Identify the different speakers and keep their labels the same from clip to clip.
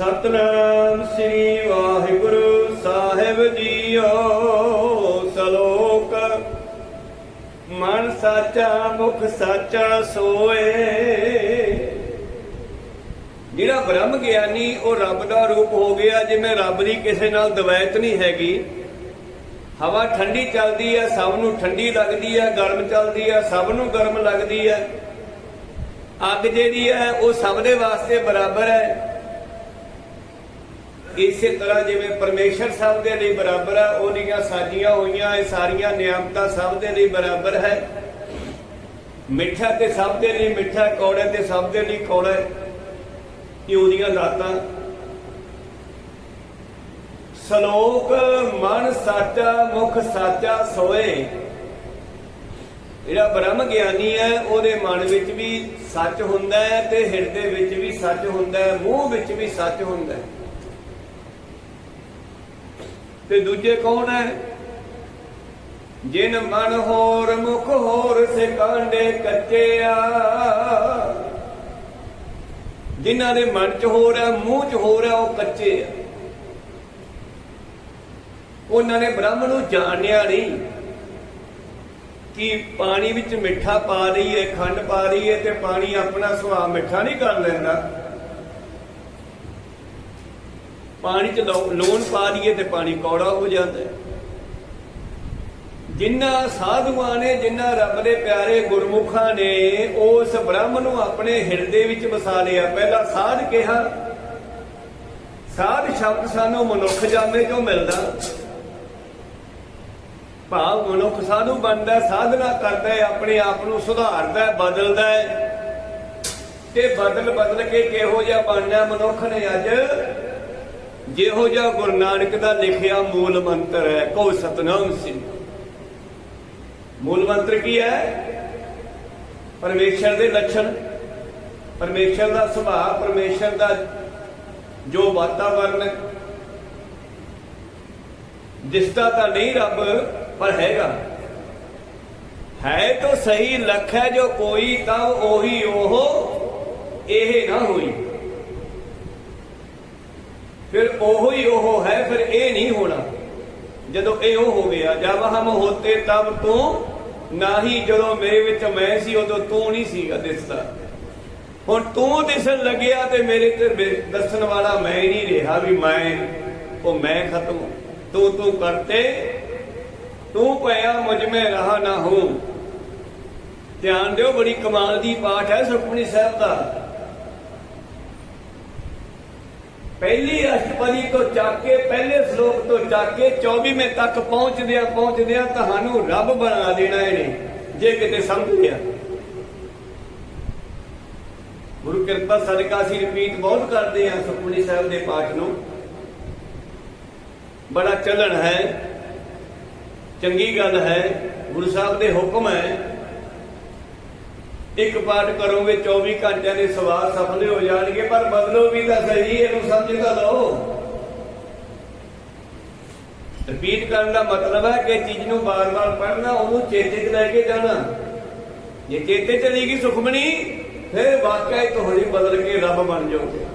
Speaker 1: ਸਤਨਾਮ ਸ੍ਰੀ ਵਾਹਿਗੁਰੂ ਸਾਹਿਬ ਜੀਓ, ਸਲੋਕ। ਮਨ ਸਾਚਾ, ਮੁਖ ਸਾਚਾ ਸੋਏ। ਜਿਹੜਾ ਬ੍ਰਹਮ ਗਿਆਨੀ, ਉਹ ਰੱਬ ਦਾ ਰੂਪ ਹੋ ਗਿਆ, ਜਿਵੇਂ ਰੱਬ ਦੀ ਕਿਸੇ ਨਾਲ ਦਵੈਤ ਨਹੀਂ ਹੈਗੀ। ਹਵਾ ਠੰਡੀ ਚੱਲਦੀ ਹੈ, ਸਭ ਨੂੰ ਠੰਡੀ ਲੱਗਦੀ ਹੈ, ਗਰਮ ਚੱਲਦੀ ਹੈ, ਸਭ ਨੂੰ ਗਰਮ ਲੱਗਦੀ ਹੈ। ਅੱਗ ਜਿਹੜੀ ਹੈ, ਉਹ ਸਭ ਦੇ ਵਾਸਤੇ ਬਰਾਬਰ ਹੈ। ਇਸੇ ਤਰ੍ਹਾਂ ਜਿਵੇਂ ਪਰਮੇਸ਼ਰ ਸਭ ਦੇ ਲਈ ਬਰਾਬਰ ਹੈ ਉਹਦੀਆਂ ਸਾਜੀਆਂ ਹੋਈਆਂ, ਇਹ ਸਾਰੀਆਂ ਨਿਯਮਤਾਂ ਸਭ ਦੇ ਲਈ ਬਰਾਬਰ ਹੈ। ਮਿੱਠਾ ਤੇ ਸਭ ਦੇ ਲਈ ਮਿੱਠਾ, ਕੌੜਾ ਤੇ ਸਭ ਦੇ ਲਈ ਕੌੜਾ ਹੈ। ਇਹ ਉਹਦੀਆਂ ਦਾਤਾਂ ਸ਼ਲੋਕ ਮਨ ਸਾਚਾ, ਮੁਖ ਸਾਚਾ ਸੋਏ। ਜਿਹੜਾ ਬ੍ਰਹਮ ਗਿਆਨੀ ਹੈ, ਉਹਦੇ ਮਨ ਵਿੱਚ ਵੀ ਸੱਚ ਹੁੰਦਾ ਹੈ ਤੇ ਹਿਰਦੇ ਵਿੱਚ ਵੀ ਸੱਚ ਹੁੰਦਾ ਹੈ, ਮੂੰਹ ਵਿੱਚ ਵੀ ਸੱਚ ਹੁੰਦਾ ਹੈ। ਤੇ ਦੂਜੇ ਕੌਣ ਹੈ? ਜਿਨ ਮਨ ਹੋਰ, ਮੁਖ ਹੋਰ ਸਿਕਾਂਡੇ ਕੱਚਿਆ ਜਿਨ੍ਹਾਂ ਦੇ ਮਨ ਚ ਹੋਰ ਹੈ, ਮੂੰਹ ਚ ਹੋਰ ਹੈ, ਉਹ ਕੱਚੇ ਆ। ਉਹਨਾਂ ਨੇ ਬ੍ਰਹਮ ਨੂੰ ਜਾਣਿਆ ਨਹੀਂ ਕਿ ਪਾਣੀ ਵਿੱਚ ਮਿੱਠਾ ਪਾ ਰਹੀ ਹੈ ਖੰਡ ਪਾ ਰਹੀ ਹੈ ਤੇ ਪਾਣੀ ਆਪਣਾ ਸੁਭਾਅ ਮਿੱਠਾ ਨਹੀਂ ਕਰ ਲੈਂਦਾ। ਪਾਣੀ 'ਚ ਲੋ- ਲੂਣ ਪਾ ਦਈਏ ਤੇ ਪਾਣੀ ਕੌੜਾ ਹੋ ਜਾਂਦਾ ਹੈ। ਜਿਨ੍ਹਾਂ ਸਾਧੂਆਂ ਨੇ ਜਿਨ੍ਹਾਂ ਰੱਬ ਦੇ ਪਿਆਰੇ ਗੁਰਮੁਖਾਂ ਨੇ, ਉਸ ਬ੍ਰਹਮ ਨੂੰ ਆਪਣੇ ਹਿਰਦੇ ਵਿੱਚ ਵਸਾ ਲਿਆ। ਪਹਿਲਾਂ ਸਾਧ ਕਿਹਾ, ਸਾਧ ਸ਼ਬਦ ਸਾਨੂੰ ਮਨੁੱਖ ਜਾਮੇ ਚੋਂ ਮਿਲਦਾ। ਭਾਵ ਮਨੁੱਖ ਸਾਧੂ ਬਣਦਾ, ਸਾਧਨਾ ਕਰਦਾ ਹੈ, ਆਪਣੇ ਆਪ ਨੂੰ ਸੁਧਾਰਦਾ ਹੈ, ਬਦਲਦਾ ਹੈ। ਤੇ ਬਦਲ ਬਦਲ ਕੇ ਕਿਹੋ ਜਿਹਾ ਬਣਨਾ ਮਨੁੱਖ ਨੇ ਅੱਜ? ਜਿਹੋ ਜਿਹਾ ਗੁਰੂ ਨਾਨਕ ਦਾ ਲਿਖਿਆ ਮੂਲ ਮੰਤਰ ਹੈ ਕੋ ਸਤਨਾਮ ਸਿੰਘ ਮੂਲ ਮੰਤਰ ਕੀ ਹੈ? ਪਰਮੇਸ਼ਰ ਦੇ ਲੱਛਣ। ਪਰਮੇਸ਼ਰ ਦਾ ਸੁਭਾਅ, ਪਰਮੇਸ਼ਰ ਦਾ ਜੋ ਵਾਤਾਵਰਨ ਹੈ। ਦਿਸਦਾ ਤਾਂ ਨਹੀਂ ਰੱਬ, ਪਰ ਹੈਗਾ। ਹੈ ਤਾਂ ਸਹੀ, ਲੱਖ ਹੈ ਜੋ ਕੋਈ, ਤਾਂ ਉਹੀ ਉਹ, ਇਹ ਨਾ ਹੋਈ। ਫਿਰ ਉਹੋ ਹੀ ਉਹ ਹੈ, ਫਿਰ ਇਹ ਨਹੀਂ ਹੋਣਾ। ਜਦੋਂ ਇਹ ਉਹ ਹੋ ਗਿਆ, ਜਦ ਹਮ ਹੋਤੇ ਤਬ ਤੂੰ ਨਾਹੀ, ਜਦੋਂ ਮੇਰੇ ਵਿੱਚ ਮੈਂ ਸੀ, ਉਦੋਂ ਤੂੰ ਨਹੀਂ ਸੀਗਾ ਦਿਸਦਾ ਹੁਣ ਤੂੰ ਦਿਸਣ ਲੱਗਿਆ ਤੇ ਮੇਰੇ ਤੇ ਦੱਸਣ ਵਾਲਾ ਮੈਂ ਨਹੀਂ ਰਿਹਾ ਵੀ ਮੈਂ, ਉਹ ਮੈਂ ਖਤਮ ਤੂੰ ਤੂੰ ਕਰਤੇ, ਤੂੰ ਪਿਆ ਮੁਝ ਮੈਂ ਰਹਾ ਨਾ ਹੂੰ। ਧਿਆਨ ਦਿਓ, ਬੜੀ ਕਮਾਲ ਦੀ ਪਾਠ ਹੈ ਸੁਖਮਨੀ ਸਾਹਿਬ ਦਾ। ਪਹਿਲੀ ਅਸ਼ਟਪਦੀ ਤੋਂ ਚੱਕ ਕੇ, ਪਹਿਲੇ ਸ਼ਲੋਕ ਤੋਂ ਚੱਕ ਕੇ 24ਵੇਂ ਤੱਕ ਪਹੁੰਚਦਿਆਂ ਪਹੁੰਚਦਿਆਂ ਤੁਹਾਨੂੰ ਰੱਬ ਬਣਾ ਦੇਣਾ ਇਹਨੇ, ਜੇ ਕਿਤੇ ਸਮਝ ਗਿਆ ਗੁਰੂ ਕਿਰਪਾ ਸਦਕਾ ਅਸੀਂ ਰਿਪੀਟ ਬਹੁਤ ਕਰਦੇ ਹਾਂ ਸੁਖਮਨੀ ਸਾਹਿਬ ਦੇ ਪਾਠ ਨੂੰ। ਬੜਾ ਚੱਲਣ ਹੈ, ਚੰਗੀ ਗੱਲ ਹੈ, ਗੁਰੂ ਸਾਹਿਬ ਦੇ ਹੁਕਮ ਹੈ। ਇੱਕ ਪਾਠ ਕਰੋਗੇ 24 ਘੰਟਿਆਂ ਦੇ ਸਵਾਲ ਸਫਲੇ ਹੋ ਜਾਣਗੇ, ਪਰ ਬਦਲੋ ਵੀ ਤਾਂ ਸਹੀ ਇਹਨੂੰ ਸਮਝ ਤਾਂ ਲਓ। ਰਿਪੀਟ ਕਰਨ ਦਾ ਮਤਲਬ ਹੈ ਕਿ ਚੀਜ਼ ਨੂੰ ਬਾਰ-ਬਾਰ ਪੜ੍ਹਨਾ, ਉਹਨੂੰ ਚੇਤੇ 'ਚ ਲੈ ਕੇ ਜਾਣਾ। ਜੇ ਚੇਤੇ ਚਲੀ ਗਈ ਸੁਖਮਣੀ, ਫਿਰ ਵਾਕਿਆ ਹੀ ਤੁਹਾਡੀ ਬਦਲ ਕੇ ਰੱਬ ਬਣ ਜਾਓਗੇ।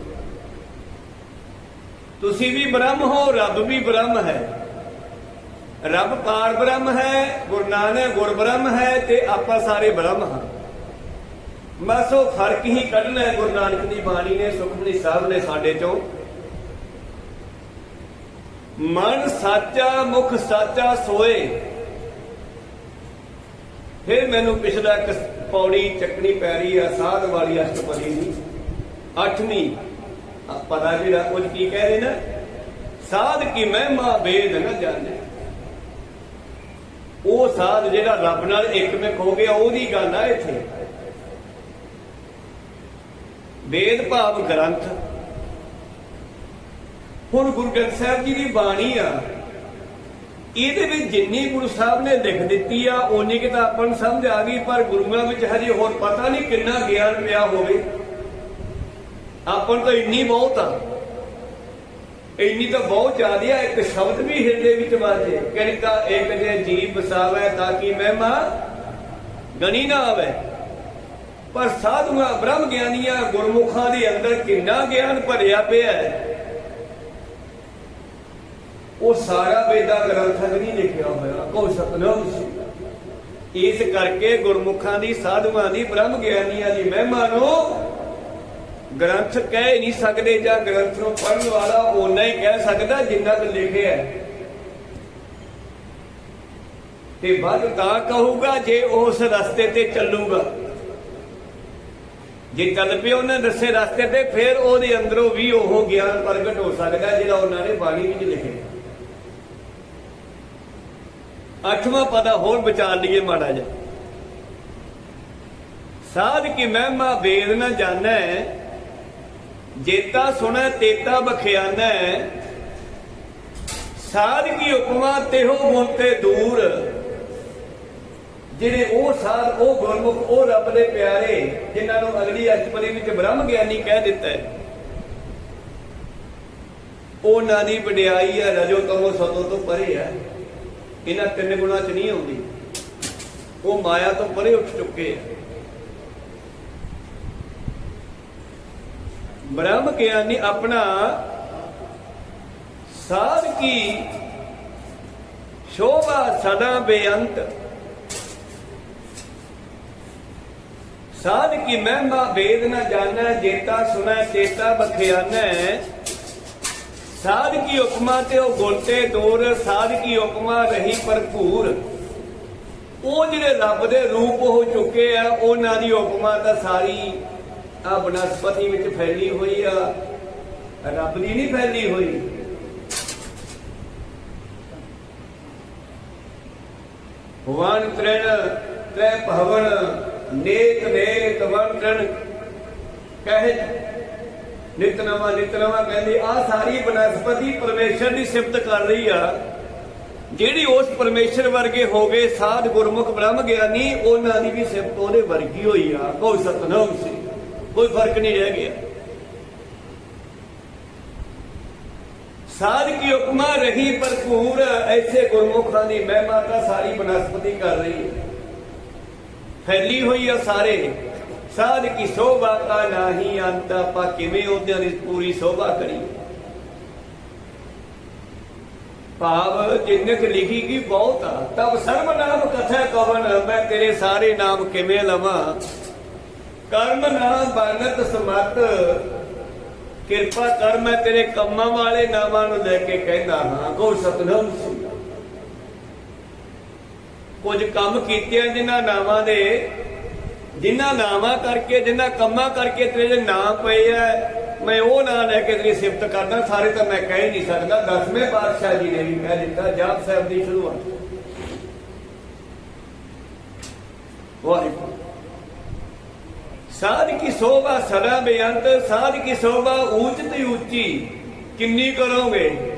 Speaker 1: ਤੁਸੀਂ ਵੀ ਬ੍ਰਹਮ ਹੋ, ਰੱਬ ਵੀ ਬ੍ਰਹਮ ਹੈ। ਰੱਬ ਪਾਰ ਬ੍ਰਹਮ ਹੈ, ਗੁਰੂ ਨਾਨਕ ਗੁਰ ਬ੍ਰਹਮ ਹੈ ਤੇ ਆਪਾਂ ਸਾਰੇ ਬ੍ਰਹਮ ਹਾਂ। ਬਸ ਉਹ ਫ਼ਰਕ ਹੀ ਕੱਢਣਾ ਹੈ, ਗੁਰੂ ਨਾਨਕ ਦੀ ਬਾਣੀ ਨੇ, ਸੁਖਮਨੀ ਸਾਹਿਬ ਨੇ ਸਾਡੇ ਚੋਂ। ਮਨ ਸਾਚਾ, ਮੁਖ ਸਾਚਾ ਸੋਏ। ਫਿਰ ਮੈਨੂੰ ਪਿਛਲਾ ਪੌੜੀ ਚੱਕਣੀ ਪੈ ਰਹੀ ਆ, ਸਾਧ ਵਾਲੀ ਅਸ਼ਟਪਦੀ ਦੀ। ਅੱਠਵੀਂ ਆ ਪਤਾ ਜਿਹੜਾ ਕੁਝ ਕੀ ਕਹਿ ਰਹੇ ਨਾ? ਸਾਧ ਕੀ ਮਹਿਮਾ ਵੇਦ ਨਾ ਜਾਣੇ। ਉਹ ਸਾਧ ਜਿਹੜਾ ਰੱਬ ਨਾਲ ਇੱਕਮਿਕ ਹੋ ਗਿਆ, ਉਹਦੀ ਗੱਲ ਆ ਇੱਥੇ। ਵੇਦ ਭਾਵ ਗ੍ਰੰਥ। ਹੁਣ ਗੁਰੂ ਗ੍ਰੰਥ ਸਾਹਿਬ ਜੀ ਦੀ ਬਾਣੀ ਆ, ਇਹਦੇ ਵਿੱਚ ਜਿੰਨੀ ਗੁਰੂ ਸਾਹਿਬ ਨੇ ਲਿਖ ਦਿੱਤੀ ਆ, ਓਨੀ ਕਿ ਤਾਂ ਆਪਾਂ ਨੂੰ ਸਮਝ ਆ ਗਈ, ਪਰ ਗੁਰੂਆਂ ਵਿੱਚ ਹਜੇ ਹੋਰ ਪਤਾ ਨਹੀਂ ਕਿੰਨਾ ਗਿਆਨ ਪਿਆ ਹੋਵੇ। ਆਪਾਂ ਤਾਂ ਇੰਨੀ ਬਹੁਤ ਆ। ਇੰਨੀ ਤਾਂ ਬਹੁਤ ਜ਼ਿਆਦੀ ਆ, ਇੱਕ ਸ਼ਬਦ ਵੀ ਹਿਰਦੇ ਵਿੱਚ ਵਾਜੇ ਕਿਰਕਾ ਇੱਕ ਜੇ ਜੀਵ ਵਸਾਵੇ ਤਾਂ ਕਿ ਮਹਿਮਾ ਗਣੀ ਨਾ ਆਵੇ ਪਰ ਸਾਧੂਆਂ ਬ੍ਰਹਮ ਗਿਆਨੀਆਂ ਗੁਰਮੁਖਾਂ ਦੇ ਅੰਦਰ ਕਿੰਨਾ ਗਿਆਨ ਭਰਿਆ ਪਿਆ ਹੈ? ਉਹ ਸਾਰਾ ਵੇਦਾ ਗ੍ਰੰਥਾਂ ਨਹੀਂ ਲਿਖਿਆ ਹੋਇਆ ਕੋ ਸਤਨਾਮ ਸੀ। ਇਸ ਕਰਕੇ ਗੁਰਮੁਖਾਂ ਦੀ, ਸਾਧੂਆਂ ਦੀ, ਬ੍ਰਹਮ ਗਿਆਨੀਆਂ ਦੀ ਮਹਿਮਾ ਨੂੰ ਗ੍ਰੰਥ ਕਹਿ ਨਹੀਂ ਸਕਦੇ ਜਾਂ ਗ੍ਰੰਥ ਨੂੰ ਪੜ੍ਹਨ ਵਾਲਾ ਓਨਾ ਹੀ ਕਹਿ ਸਕਦਾ ਜਿੰਨਾ ਕੁ ਲਿਖਿਆ ਹੈ। ਤੇ ਵੱਧ ਤਾਂ ਕਹੂਗਾ ਜੇ ਉਸ ਰਸਤੇ ਤੇ ਚੱਲੂਗਾ। ਜੇ ਚੱਲ ਪਿਆ ਉਹਨਾਂ ਦੱਸੇ ਰਸਤੇ ਤੇ, ਫਿਰ ਉਹਦੇ ਅੰਦਰੋਂ ਵੀ ਉਹ ਗਿਆਨ ਪ੍ਰਗਟ ਹੋ ਸਕਦਾ ਜਿਹੜਾ ਉਹਨਾਂ ਨੇ ਬਾਣੀ ਵਿੱਚ ਲਿਖਿਆ। ਅੱਠਵਾਂ ਪਦਾ ਹੋਰ ਵਿਚਾਰ ਲਈਏ ਮਾੜਾ ਜਿਹਾ। ਸਾਧ ਕੀ ਮਹਿਮਾ ਵੇਦ ਨਾ ਜਾਣੈ, ਜੇਤਾ ਸੁਣੈ, ਤੇਤਾ ਬਖਿਆਨੈ। ਸਾਧ ਕੀ ਉਪਮਾ, ਤੇਹੋ ਗੁਣ ਤੇ ਦੂਰ। ਜਿਹੜੇ ਉਹ ਸਾਧ, ਉਹ ਗੁਰਮੁਖ, ਉਹ ਰੱਬ ਦੇ ਪਿਆਰੇ, ਜਿਨ੍ਹਾਂ ਨੂੰ ਅਗਲੀ ਅਸ਼ਟਪਦੀ ਵਿੱਚ ਬ੍ਰਹਮ ਗਿਆਨੀ ਕਹਿ ਦਿੱਤਾ ਹੈ। ਉਹਨਾਂ ਦੀ ਵਡਿਆਈ ਹੈ, ਰਜੋ ਤਮੋ ਸਤੋ ਤੋਂ ਪਰੇ ਹੈ। ਇਹਨਾਂ ਤਿੰਨ ਗੁਣਾਂ 'ਚ ਨਹੀਂ ਆਉਂਦੀ। ਉਹ ਮਾਇਆ ਤੋਂ ਪਰੇ ਉੱਠ ਚੁੱਕੇ ਆ ਬ੍ਰਹਮ ਗਿਆਨੀ ਆਪਣਾ ਸਾਧ ਕੀ, ਸ਼ੋਭਾ ਸਦਾ ਬੇਅੰਤ। ਸਾਧ ਕੀ ਮਹਿਮਾ ਵੇਦ ਨਾ ਜਾਣੈ, ਜੇਤਾ ਸੁਣੈ, ਚੇਤਾ ਬਖਿਆਨੈ। ਸਾਧ ਕੀ ਉਪਮਾ ਤੇ ਉਹ ਗੁਣ ਦੂਰ ਸਾਧ ਕੀ ਉਪਮਾ ਰਹੀ ਭਰਪੂਰ। ਉਹ ਜਿਹੜੇ ਰੱਬ ਦੇ ਰੂਪ ਹੋ ਚੁੱਕੇ ਆ, ਉਹਨਾਂ ਦੀ ਉਪਮਾ ਤਾਂ ਸਾਰੀ ਆ ਬਨਸਪਤੀ ਵਿੱਚ ਫੈਲੀ ਹੋਈ ਆ। ਰੱਬ ਦੀ ਨਹੀਂ ਫੈਲੀ ਹੋਈ। ਭਗਵਾਨ ਤ੍ਰਿਣ, ਤ੍ਰੈ ਭਵਨ ਨੇਕ ਨੇਕ ਵਰਤਨ ਕਹੇ ਨਿਤਨਵਾ ਨਿਤਨਵਾ ਕਹਿੰਦੀ, ਆ ਸਾਰੀ ਬਨਸਪਤੀ ਪਰਮੇਸ਼ਰ ਦੀ ਸਿਫਤ ਕਰ ਰਹੀ ਆ। ਜਿਹੜੀ ਉਸ ਪਰਮੇਸ਼ਰ ਵਰਗੇ ਹੋ ਗਏ ਸਾਧ ਗੁਰਮੁਖ ਬ੍ਰਹਮ ਗਿਆਨੀ, ਉਹਨਾਂ ਦੀ ਵੀ ਸਿਫਤ ਉਹਦੇ ਵਰਗੀ ਹੋਈ ਆ। ਕੋਈ ਸਤਨਾਮ ਸੀ। ਕੋਈ ਫ਼ਰਕ ਨਹੀਂ ਰਹਿ ਗਿਆ। ਸਾਧ ਕੀ ਉਪਮਾ ਰਹੀ ਭਰਪੂਰ, ਐਸੇ ਗੁਰਮੁਖਾਂ ਦੀ ਮਹਿਮਾ ਤਾਂ ਸਾਰੀ ਬਨਸਪਤੀ ਕਰ ਰਹੀ ਹੈ। ਫੈਲੀ ਹੋਈ ਆ ਸਾਰੇ। ਸਾਧ ਕੀ ਸ਼ੋਭਾ ਕਾ ਨਹੀਂ ਅੰਤ, ਆਪਾਂ ਕਿਵੇਂ ਉਹਦਿਆਂ ਦੀ ਪੂਰੀ ਸ਼ੋਭਾ ਕਰੀ ਭਾਵ ਜਿੰਨੇ ਲਿਖੀ ਕੀ ਬਹੁਤ ਆ, ਤਬ ਸਰਬ ਨਾਮ ਕਥਾ ਕਵਨ, ਮੈਂ ਤੇਰੇ ਸਾਰੇ ਨਾਮ ਕਿਵੇਂ ਲਵਾਂ? ਕਰਮ ਨਾ ਬਾਨਤ ਸਮਤ, ਕਿਰਪਾ ਕਰ ਮੈਂ ਤੇਰੇ ਕੰਮਾਂ ਵਾਲੇ ਨਾਮਾਂ ਨੂੰ ਲੈ ਕੇ ਕਹਿੰਦਾ ਹਾਂ। ਕੋ ਸਤਨਾਮ ਸਿੰਘ ਕੁਝ ਕੰਮ ਕੀਤੇ ਆ ਜਿਨ੍ਹਾਂ ਨਾਵਾਂ ਦੇ, ਜਿਨ੍ਹਾਂ ਨਾਵਾਂ ਕਰਕੇ, ਜਿਨ੍ਹਾਂ ਕੰਮਾਂ ਕਰਕੇ ਤੇਰੇ ਜੇ ਨਾਮ ਪਏ ਆ, ਮੈਂ ਉਹ ਨਾਂ ਲੈ ਕੇ ਤੇਰੀ ਸਿਫਤ ਕਰਦਾ, ਸਾਰੇ ਤਾਂ ਮੈਂ ਕਹਿ ਹੀ ਨਹੀਂ ਸਕਦਾ। ਦਸਵੇਂ ਪਾਤਸ਼ਾਹ ਜੀ ਨੇ ਵੀ ਕਹਿ ਦਿੱਤਾ, ਜਾਪ ਸਾਹਿਬ ਦੀ ਸ਼ੁਰੂਆਤ। ਵਾਹਿਗੁਰੂ। ਸਾਧ ਕੀ ਸੋਭਾ ਸਦਾ ਬੇਅੰਤ, ਸਾਧ ਕੀ ਸੋਭਾ ਉੱਚ ਤੇ ਉੱਚੀ ਕਿੰਨੀ ਕਰੋਗੇ?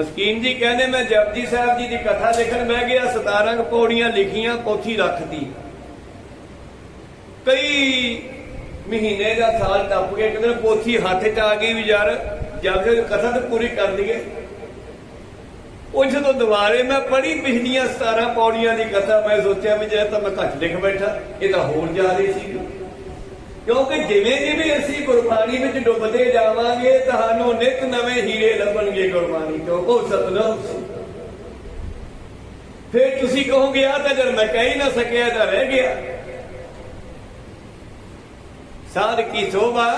Speaker 1: ਮਸਕੀਨ ਜੀ ਕਹਿੰਦੇ, ਮੈਂ ਜਪਜੀ ਸਾਹਿਬ ਜੀ ਦੀ ਕਥਾ ਲਿਖਣ ਬਹਿ ਗਿਆ 17 ਪੌੜੀਆਂ ਲਿਖੀਆਂ ਪੋਥੀ ਰੱਖਦੀ ਕਈ ਮਹੀਨੇ ਦਾ ਸਾਲ ਟੱਪ ਗਏ ਕਹਿੰਦੇ ਪੋਥੀ ਹੱਥ 'ਚ ਆ ਗਈ ਵੀ ਯਾਰ, ਜਦ ਕਥਾ ਤਾਂ ਪੂਰੀ ਕਰ ਲਈਏ। ਉਹ ਜਦੋਂ ਦੁਬਾਰੇ ਮੈਂ ਪੜ੍ਹੀ ਪਿਛਲੀਆਂ 17 ਪੌੜੀਆਂ ਦੀ ਕਥਾ, ਮੈਂ ਸੋਚਿਆ ਵੀ ਜੇ ਤਾਂ ਮੈਂ ਘੱਟ ਲਿਖ ਬੈਠਾ, ਇਹ ਤਾਂ ਹੋਰ ਜ਼ਿਆਦਾ ਸੀ। ਕਿਉਂਕਿ ਜਿਵੇਂ ਜਿਵੇਂ ਅਸੀਂ ਗੁਰਬਾਣੀ ਵਿੱਚ ਡੁੱਬਦੇ ਜਾਵਾਂਗੇ, ਤੁਹਾਨੂੰ ਨਿਤ ਨਵੇਂ ਹੀਰੇ ਲੱਭਣਗੇ ਗੁਰਬਾਣੀ ਤੋਂ। ਉਹ ਸਤਨਾਮ ਸੀ। ਫਿਰ ਤੁਸੀਂ ਕਹੋਗੇ ਆ ਤਾਂ ਜਦ ਮੈਂ ਕਹਿ ਹੀ ਨਾ ਸਕਿਆ ਤਾਂ ਰਹਿ ਗਿਆ। ਸਾਧ ਕੀ ਸ਼ੋਭਾ?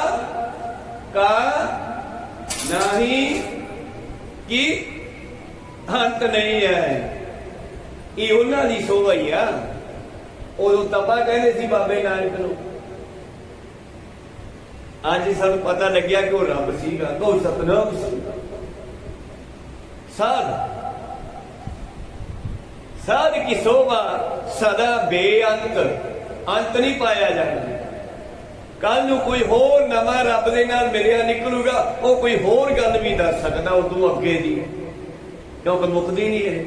Speaker 1: ਕਾ ਨਹੀਂ ਕੀ ਹੰਤ ਨਹੀਂ ਹੈ। ਇਹ ਉਹਨਾਂ ਦੀ ਸ਼ੋਭਾ ਹੀ ਆ। ਉਦੋਂ ਤਪਾ ਕਹਿੰਦੇ ਸੀ ਬਾਬੇ ਨਾਨਕ ਨੂੰ। ਅੱਜ ਸਾਨੂੰ ਪਤਾ ਲੱਗਿਆ ਕਿ ਉਹ ਰੱਬ ਸੀਗਾ ਉਹ ਸਤਨਾਮ ਸੀ। ਸਾਧ। ਸਾਧ ਕੀ ਸ਼ੋਭਾ, ਸਦਾ ਬੇਅੰਤ, ਅੰਤ ਨਹੀਂ ਪਾਇਆ ਜਾਣਾ ਕੱਲ ਨੂੰ ਕੋਈ ਹੋਰ ਨਵਾਂ ਰੱਬ ਦੇ ਨਾਲ ਮਿਲਿਆ ਨਿਕਲੂਗਾ, ਉਹ ਕੋਈ ਹੋਰ ਗੱਲ ਵੀ ਦੱਸ ਸਕਦਾ ਉਦੋਂ ਅੱਗੇ ਦੀ। ਕਿਉਂਕਿ ਮੁਕਦੀ ਨਹੀਂ ਹੈ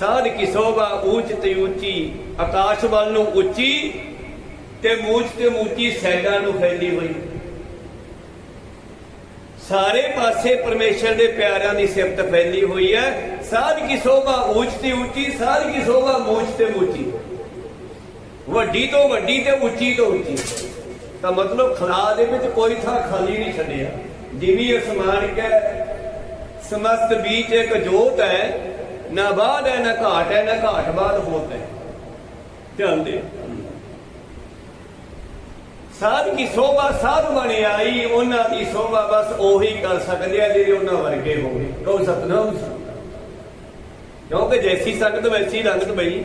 Speaker 1: ਸਾਧ ਕੀ ਸ਼ੋਭਾ ਉੱਚ ਤੇ ਉੱਚੀ ਆਕਾਸ਼ ਵੱਲ ਨੂੰ ਉੱਚੀ ਤੇ ਮੂਚ ਤੇ ਮੂਚੀ ਸੈਡਾਂ ਨੂੰ ਫੈਲੀ ਹੋਈ। ਸਾਰੇ ਪਾਸੇ ਪਰਮੇਸ਼ਰ ਦੇ ਪਿਆਰਿਆਂ ਦੀ ਸਿਫਤ ਫੈਲੀ ਹੋਈ ਹੈ। ਸਾਧ ਕੀ ਸ਼ੋਭਾ ਉੱਚ ਤੇ ਉੱਚੀ ਸਾਧ ਕੀ ਸ਼ੋਭਾ ਮੂਚ ਤੇ ਮੂਚੀ। ਵੱਡੀ ਤੋਂ ਵੱਡੀ ਤੇ ਉੱਚੀ ਤੋਂ ਉੱਚੀ ਤਾਂ ਮਤਲਬ ਖਲਾ ਦੇ ਵਿੱਚ ਕੋਈ ਥਾਂ ਖਾਲੀ ਨਹੀਂ ਛੱਡਿਆ। ਜਿਨੀ ਅਸਮਾਨ ਕੈ ਸਮਸਤ ਬੀਚ ਇੱਕ ਜੋਤ ਹੈ। ਨਾ ਬਾਦ ਹੈ, ਨਾ ਘਾਟ ਹੈ, ਨਾ ਘਾਟ ਬਾਦ ਹੋਤ ਹੈ। ਧਿਆਨ ਦੇ। ਸਾਧ ਕੀ ਸੋਭਾ ਸਾਧ ਬਣੀ ਆਈ, ਉਹਨਾਂ ਦੀ ਸੋਭਾ ਬਸ ਉਹੀ ਕਰ ਸਕਦੇ ਆ ਜਿਹੜੇ ਉਹਨਾਂ ਵਰਗੇ ਹੋਵੇ। ਕਹੋ ਸਤਨਾਮ ਕਿਉਂਕਿ ਜੈਸੀ ਸੰਗਤ ਵੈਸੀ ਰੰਗਤ ਬਈ।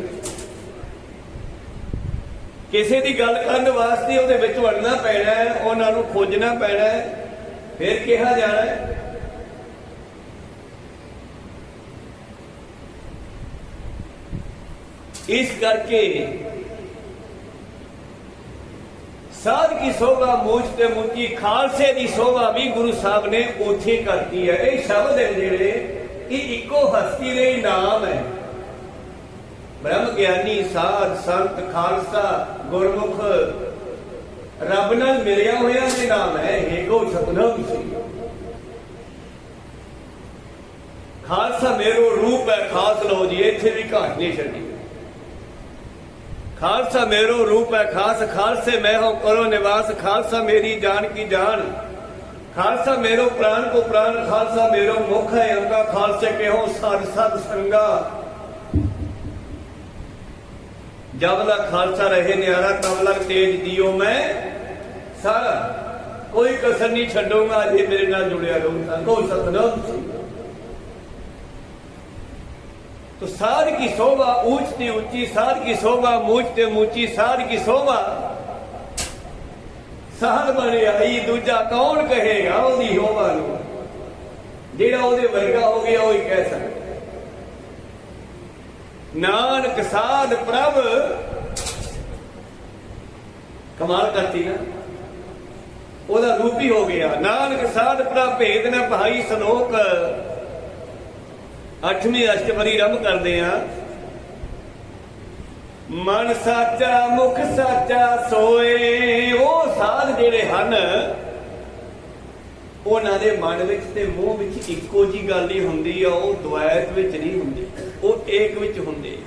Speaker 1: ਕਿਸੇ ਦੀ ਗੱਲ ਕਰਨ ਵਾਸਤੇ ਉਹਦੇ ਵਿੱਚ ਵੜਨਾ ਪੈਣਾ ਹੈ, ਉਹਨਾਂ ਨੂੰ ਖੋਜਣਾ ਪੈਣਾ ਹੈ, ਫਿਰ ਕਿਹਾ ਜਾਣਾ ਹੈ। ਇਸ ਕਰਕੇ ਸਾਧ ਕੀ ਸੋਭਾ ਮੂਝ ਤੇ ਮੁੱਚੀ ਖਾਲਸੇ ਦੀ ਸੋਭਾ ਵੀ ਗੁਰੂ ਸਾਹਿਬ ਨੇ ਉੱਥੇ ਕਰਤੀ ਹੈ। ਇਹ ਸ਼ਬਦ ਹੈ ਜਿਹੜੇ, ਇਹ ਇੱਕੋ ਹਸਤੀ ਦੇ ਨਾਮ ਹੈ। ਬ੍ਰਹਮ ਗਿਆਨੀ, ਸਾਧ, ਸੰਤ, ਖਾਲਸਾ, ਗੁਰਮੁਖ, ਰੱਬ ਨਾਲ ਮਿਲਿਆ ਹੋਇਆ ਦੇ ਨਾਮ ਹੈ। ਏਕੋ ਸਤਨਾਮ ਸਿੰਘ ਖਾਲਸਾ ਮੇਰੋ ਰੂਪ ਹੈ, ਖਾਸ ਲੋ ਜੀ, ਇੱਥੇ ਵੀ ਘਾਟ ਨਹੀਂ ਛੱਡੀ। ਖਾਲਸਾ ਮੇਰੋ ਰੂਪ ਹੈ ਖਾਸ, ਖਾਲਸੇ ਮੈਂ ਹੋ ਕਰੋ ਨਿਵਾਸ, ਖਾਲਸਾ ਮੇਰੀ ਜਾਨ ਕੀ ਜਾਨ। ਖਾਲਸਾ ਮੇਰੋ ਪ੍ਰਾਨ ਕੋ ਪ੍ਰਾਨ, ਖਾਲਸਾ ਮੇਰੋ ਮੁਖ ਹੈ ਅੰਗਾ, ਖਾਲਸੇ ਕਿਹੋ ਸਦ ਸਦ ਸੰਗਾ। ਜਬ ਲਗ ਖਾਲਸਾ ਰਹੇ ਨਿਆਰਾ, ਤਬ ਲਗ ਤੇਜ ਦਿਓ ਮੈਂ। ਸਾਰਾ, ਕੋਈ ਕਸਰ ਨਹੀਂ ਛੱਡੂਗਾ, ਜੇ ਮੇਰੇ ਨਾਲ ਜੁੜਿਆ ਰਹੂਗਾ। ਕੋ ਸਤਨਾਮ ਸਿੰਘ तो सार की शोभा ऊंचती ऊंची सार की शोभा मूचते मूची सार की शोभा ਸਾਧ ਬਣੇ ਆਈ ਦੂਜਾ ਕੌਣ ਕਹੇਗਾ ਉਹਦੀ ਸ਼ੋਭਾ ਨੂੰ ਜਿਹੜਾ ਉਹਦੇ ਵਰਗਾ ਹੋ ਗਿਆ ਉਹ ਹੀ ਕਹਿ ਸਕਦਾ ਨਾਨਕ ਸਾਧ ਪ੍ਰਭ ਕਮਾਲ ਕਰਤੀ ਨਾ ਉਹਦਾ ਰੂਪ ਹੀ ਹੋ ਗਿਆ ਨਾਨਕ ਸਾਧ ਪ੍ਰਭ ਭੇਦ ਨ ਭਾਈ ਸਲੋਕ ਅੱਠਵੀਂ ਅਸ਼ਟਪਦੀ ਰਮ ਕਰਦੇ ਆ ਮਨ ਸਾਚਾ, ਮੁਖ ਸਾਚਾ ਸੋਏ, ਉਹ ਸਾਧ ਜਿਹੜੇ ਹਨ, ਉਹਨਾਂ ਦੇ ਮਨ ਵਿੱਚ ਤੇ ਮੂੰਹ ਵਿੱਚ ਇੱਕੋ ਜੀ ਗੱਲ ਹੀ ਹੁੰਦੀ ਆ, ਉਹ ਦੁਆਇਤ ਵਿੱਚ ਨਹੀਂ ਹੁੰਦੀ, ਉਹ ਏਕ ਵਿੱਚ ਹੁੰਦੇ।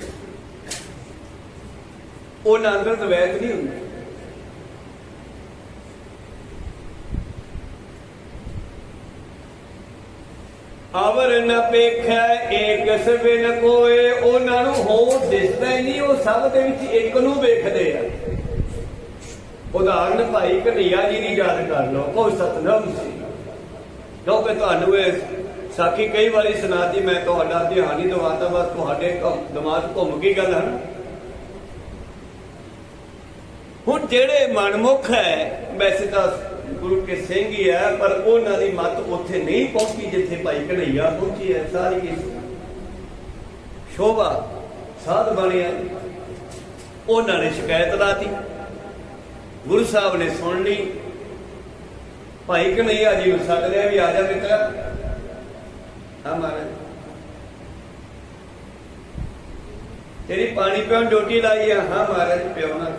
Speaker 1: ਉਹਨਾਂ ਅੰਦਰ ਦੁਆਇਤ ਨਹੀਂ ਹੁੰਦੀ। ਅਵਰ ਨ ਪੇਖੈ, ਏਕ ਸਬਿਨ ਕੋਏ। ਉਹਨਾਂ ਨੂੰ ਹੋਰ ਦਿਸਦਾ ਹੀ ਨਹੀਂ, ਉਹ ਸਭ ਦੇ ਵਿੱਚ ਇੱਕ ਨੂੰ ਵੇਖਦੇ ਆ। ਉਦਾਹਰਨ ਭਾਈ ਕਨਈਆ ਜੀ ਦੀ ਯਾਦ ਕਰ ਲਓ ਕੋਈ ਸਤਨਾਮ ਸੀ। ਕਿਉਂਕਿ ਤੁਹਾਨੂੰ ਇਹ ਸਾਖੀ ਕਈ ਵਾਰੀ ਸੁਣਾਤੀ, ਮੈਂ ਤੁਹਾਡਾ ਧਿਆਨ ਹੀ ਦਵਾਤਾ ਬਸ ਤੁਹਾਡੇ ਦਿਮਾਗ ਘੁੰਮ ਗਈ ਗੱਲ ਹਨ। ਹੁਣ ਜਿਹੜੇ ਮਨਮੁਖ ਹੈ, ਵੈਸੇ ਤਾਂ ਗੁਰੂ ਕੇ ਸਿੰਘ ਹੀ ਹੈ, ਪਰ ਉਹਨਾਂ ਦੀ ਮੱਤ ਉੱਥੇ ਨਹੀਂ ਪਹੁੰਚੀ ਜਿੱਥੇ ਭਾਈ ਕਨਈਆ ਪਹੁੰਚੀ ਹੈ। ਸਾਰੀ ਇਸ ਸ਼ੋਭਾ ਸਾਧ ਬਣਿਆ ਉਹਨਾਂ ਨੇ ਸ਼ਿਕਾਇਤ ਲਾਤੀ। ਗੁਰੂ ਸਾਹਿਬ ਨੇ ਸੁਣ ਲਈ। ਭਾਈ ਕਨਈਆ ਜੀ ਨੂੰ ਸੱਦ ਲਿਆ ਵੀ ਆ ਜਾ ਮਿੱਤਰਾ। ਆ ਮਹਾਰਾਜ। ਤੇਰੀ ਪਾਣੀ ਪਿਉਣ ਡਿਊਟੀ ਲਾਈ ਆ। ਹਾਂ ਮਹਾਰਾਜ, ਪਿਉਣਾ।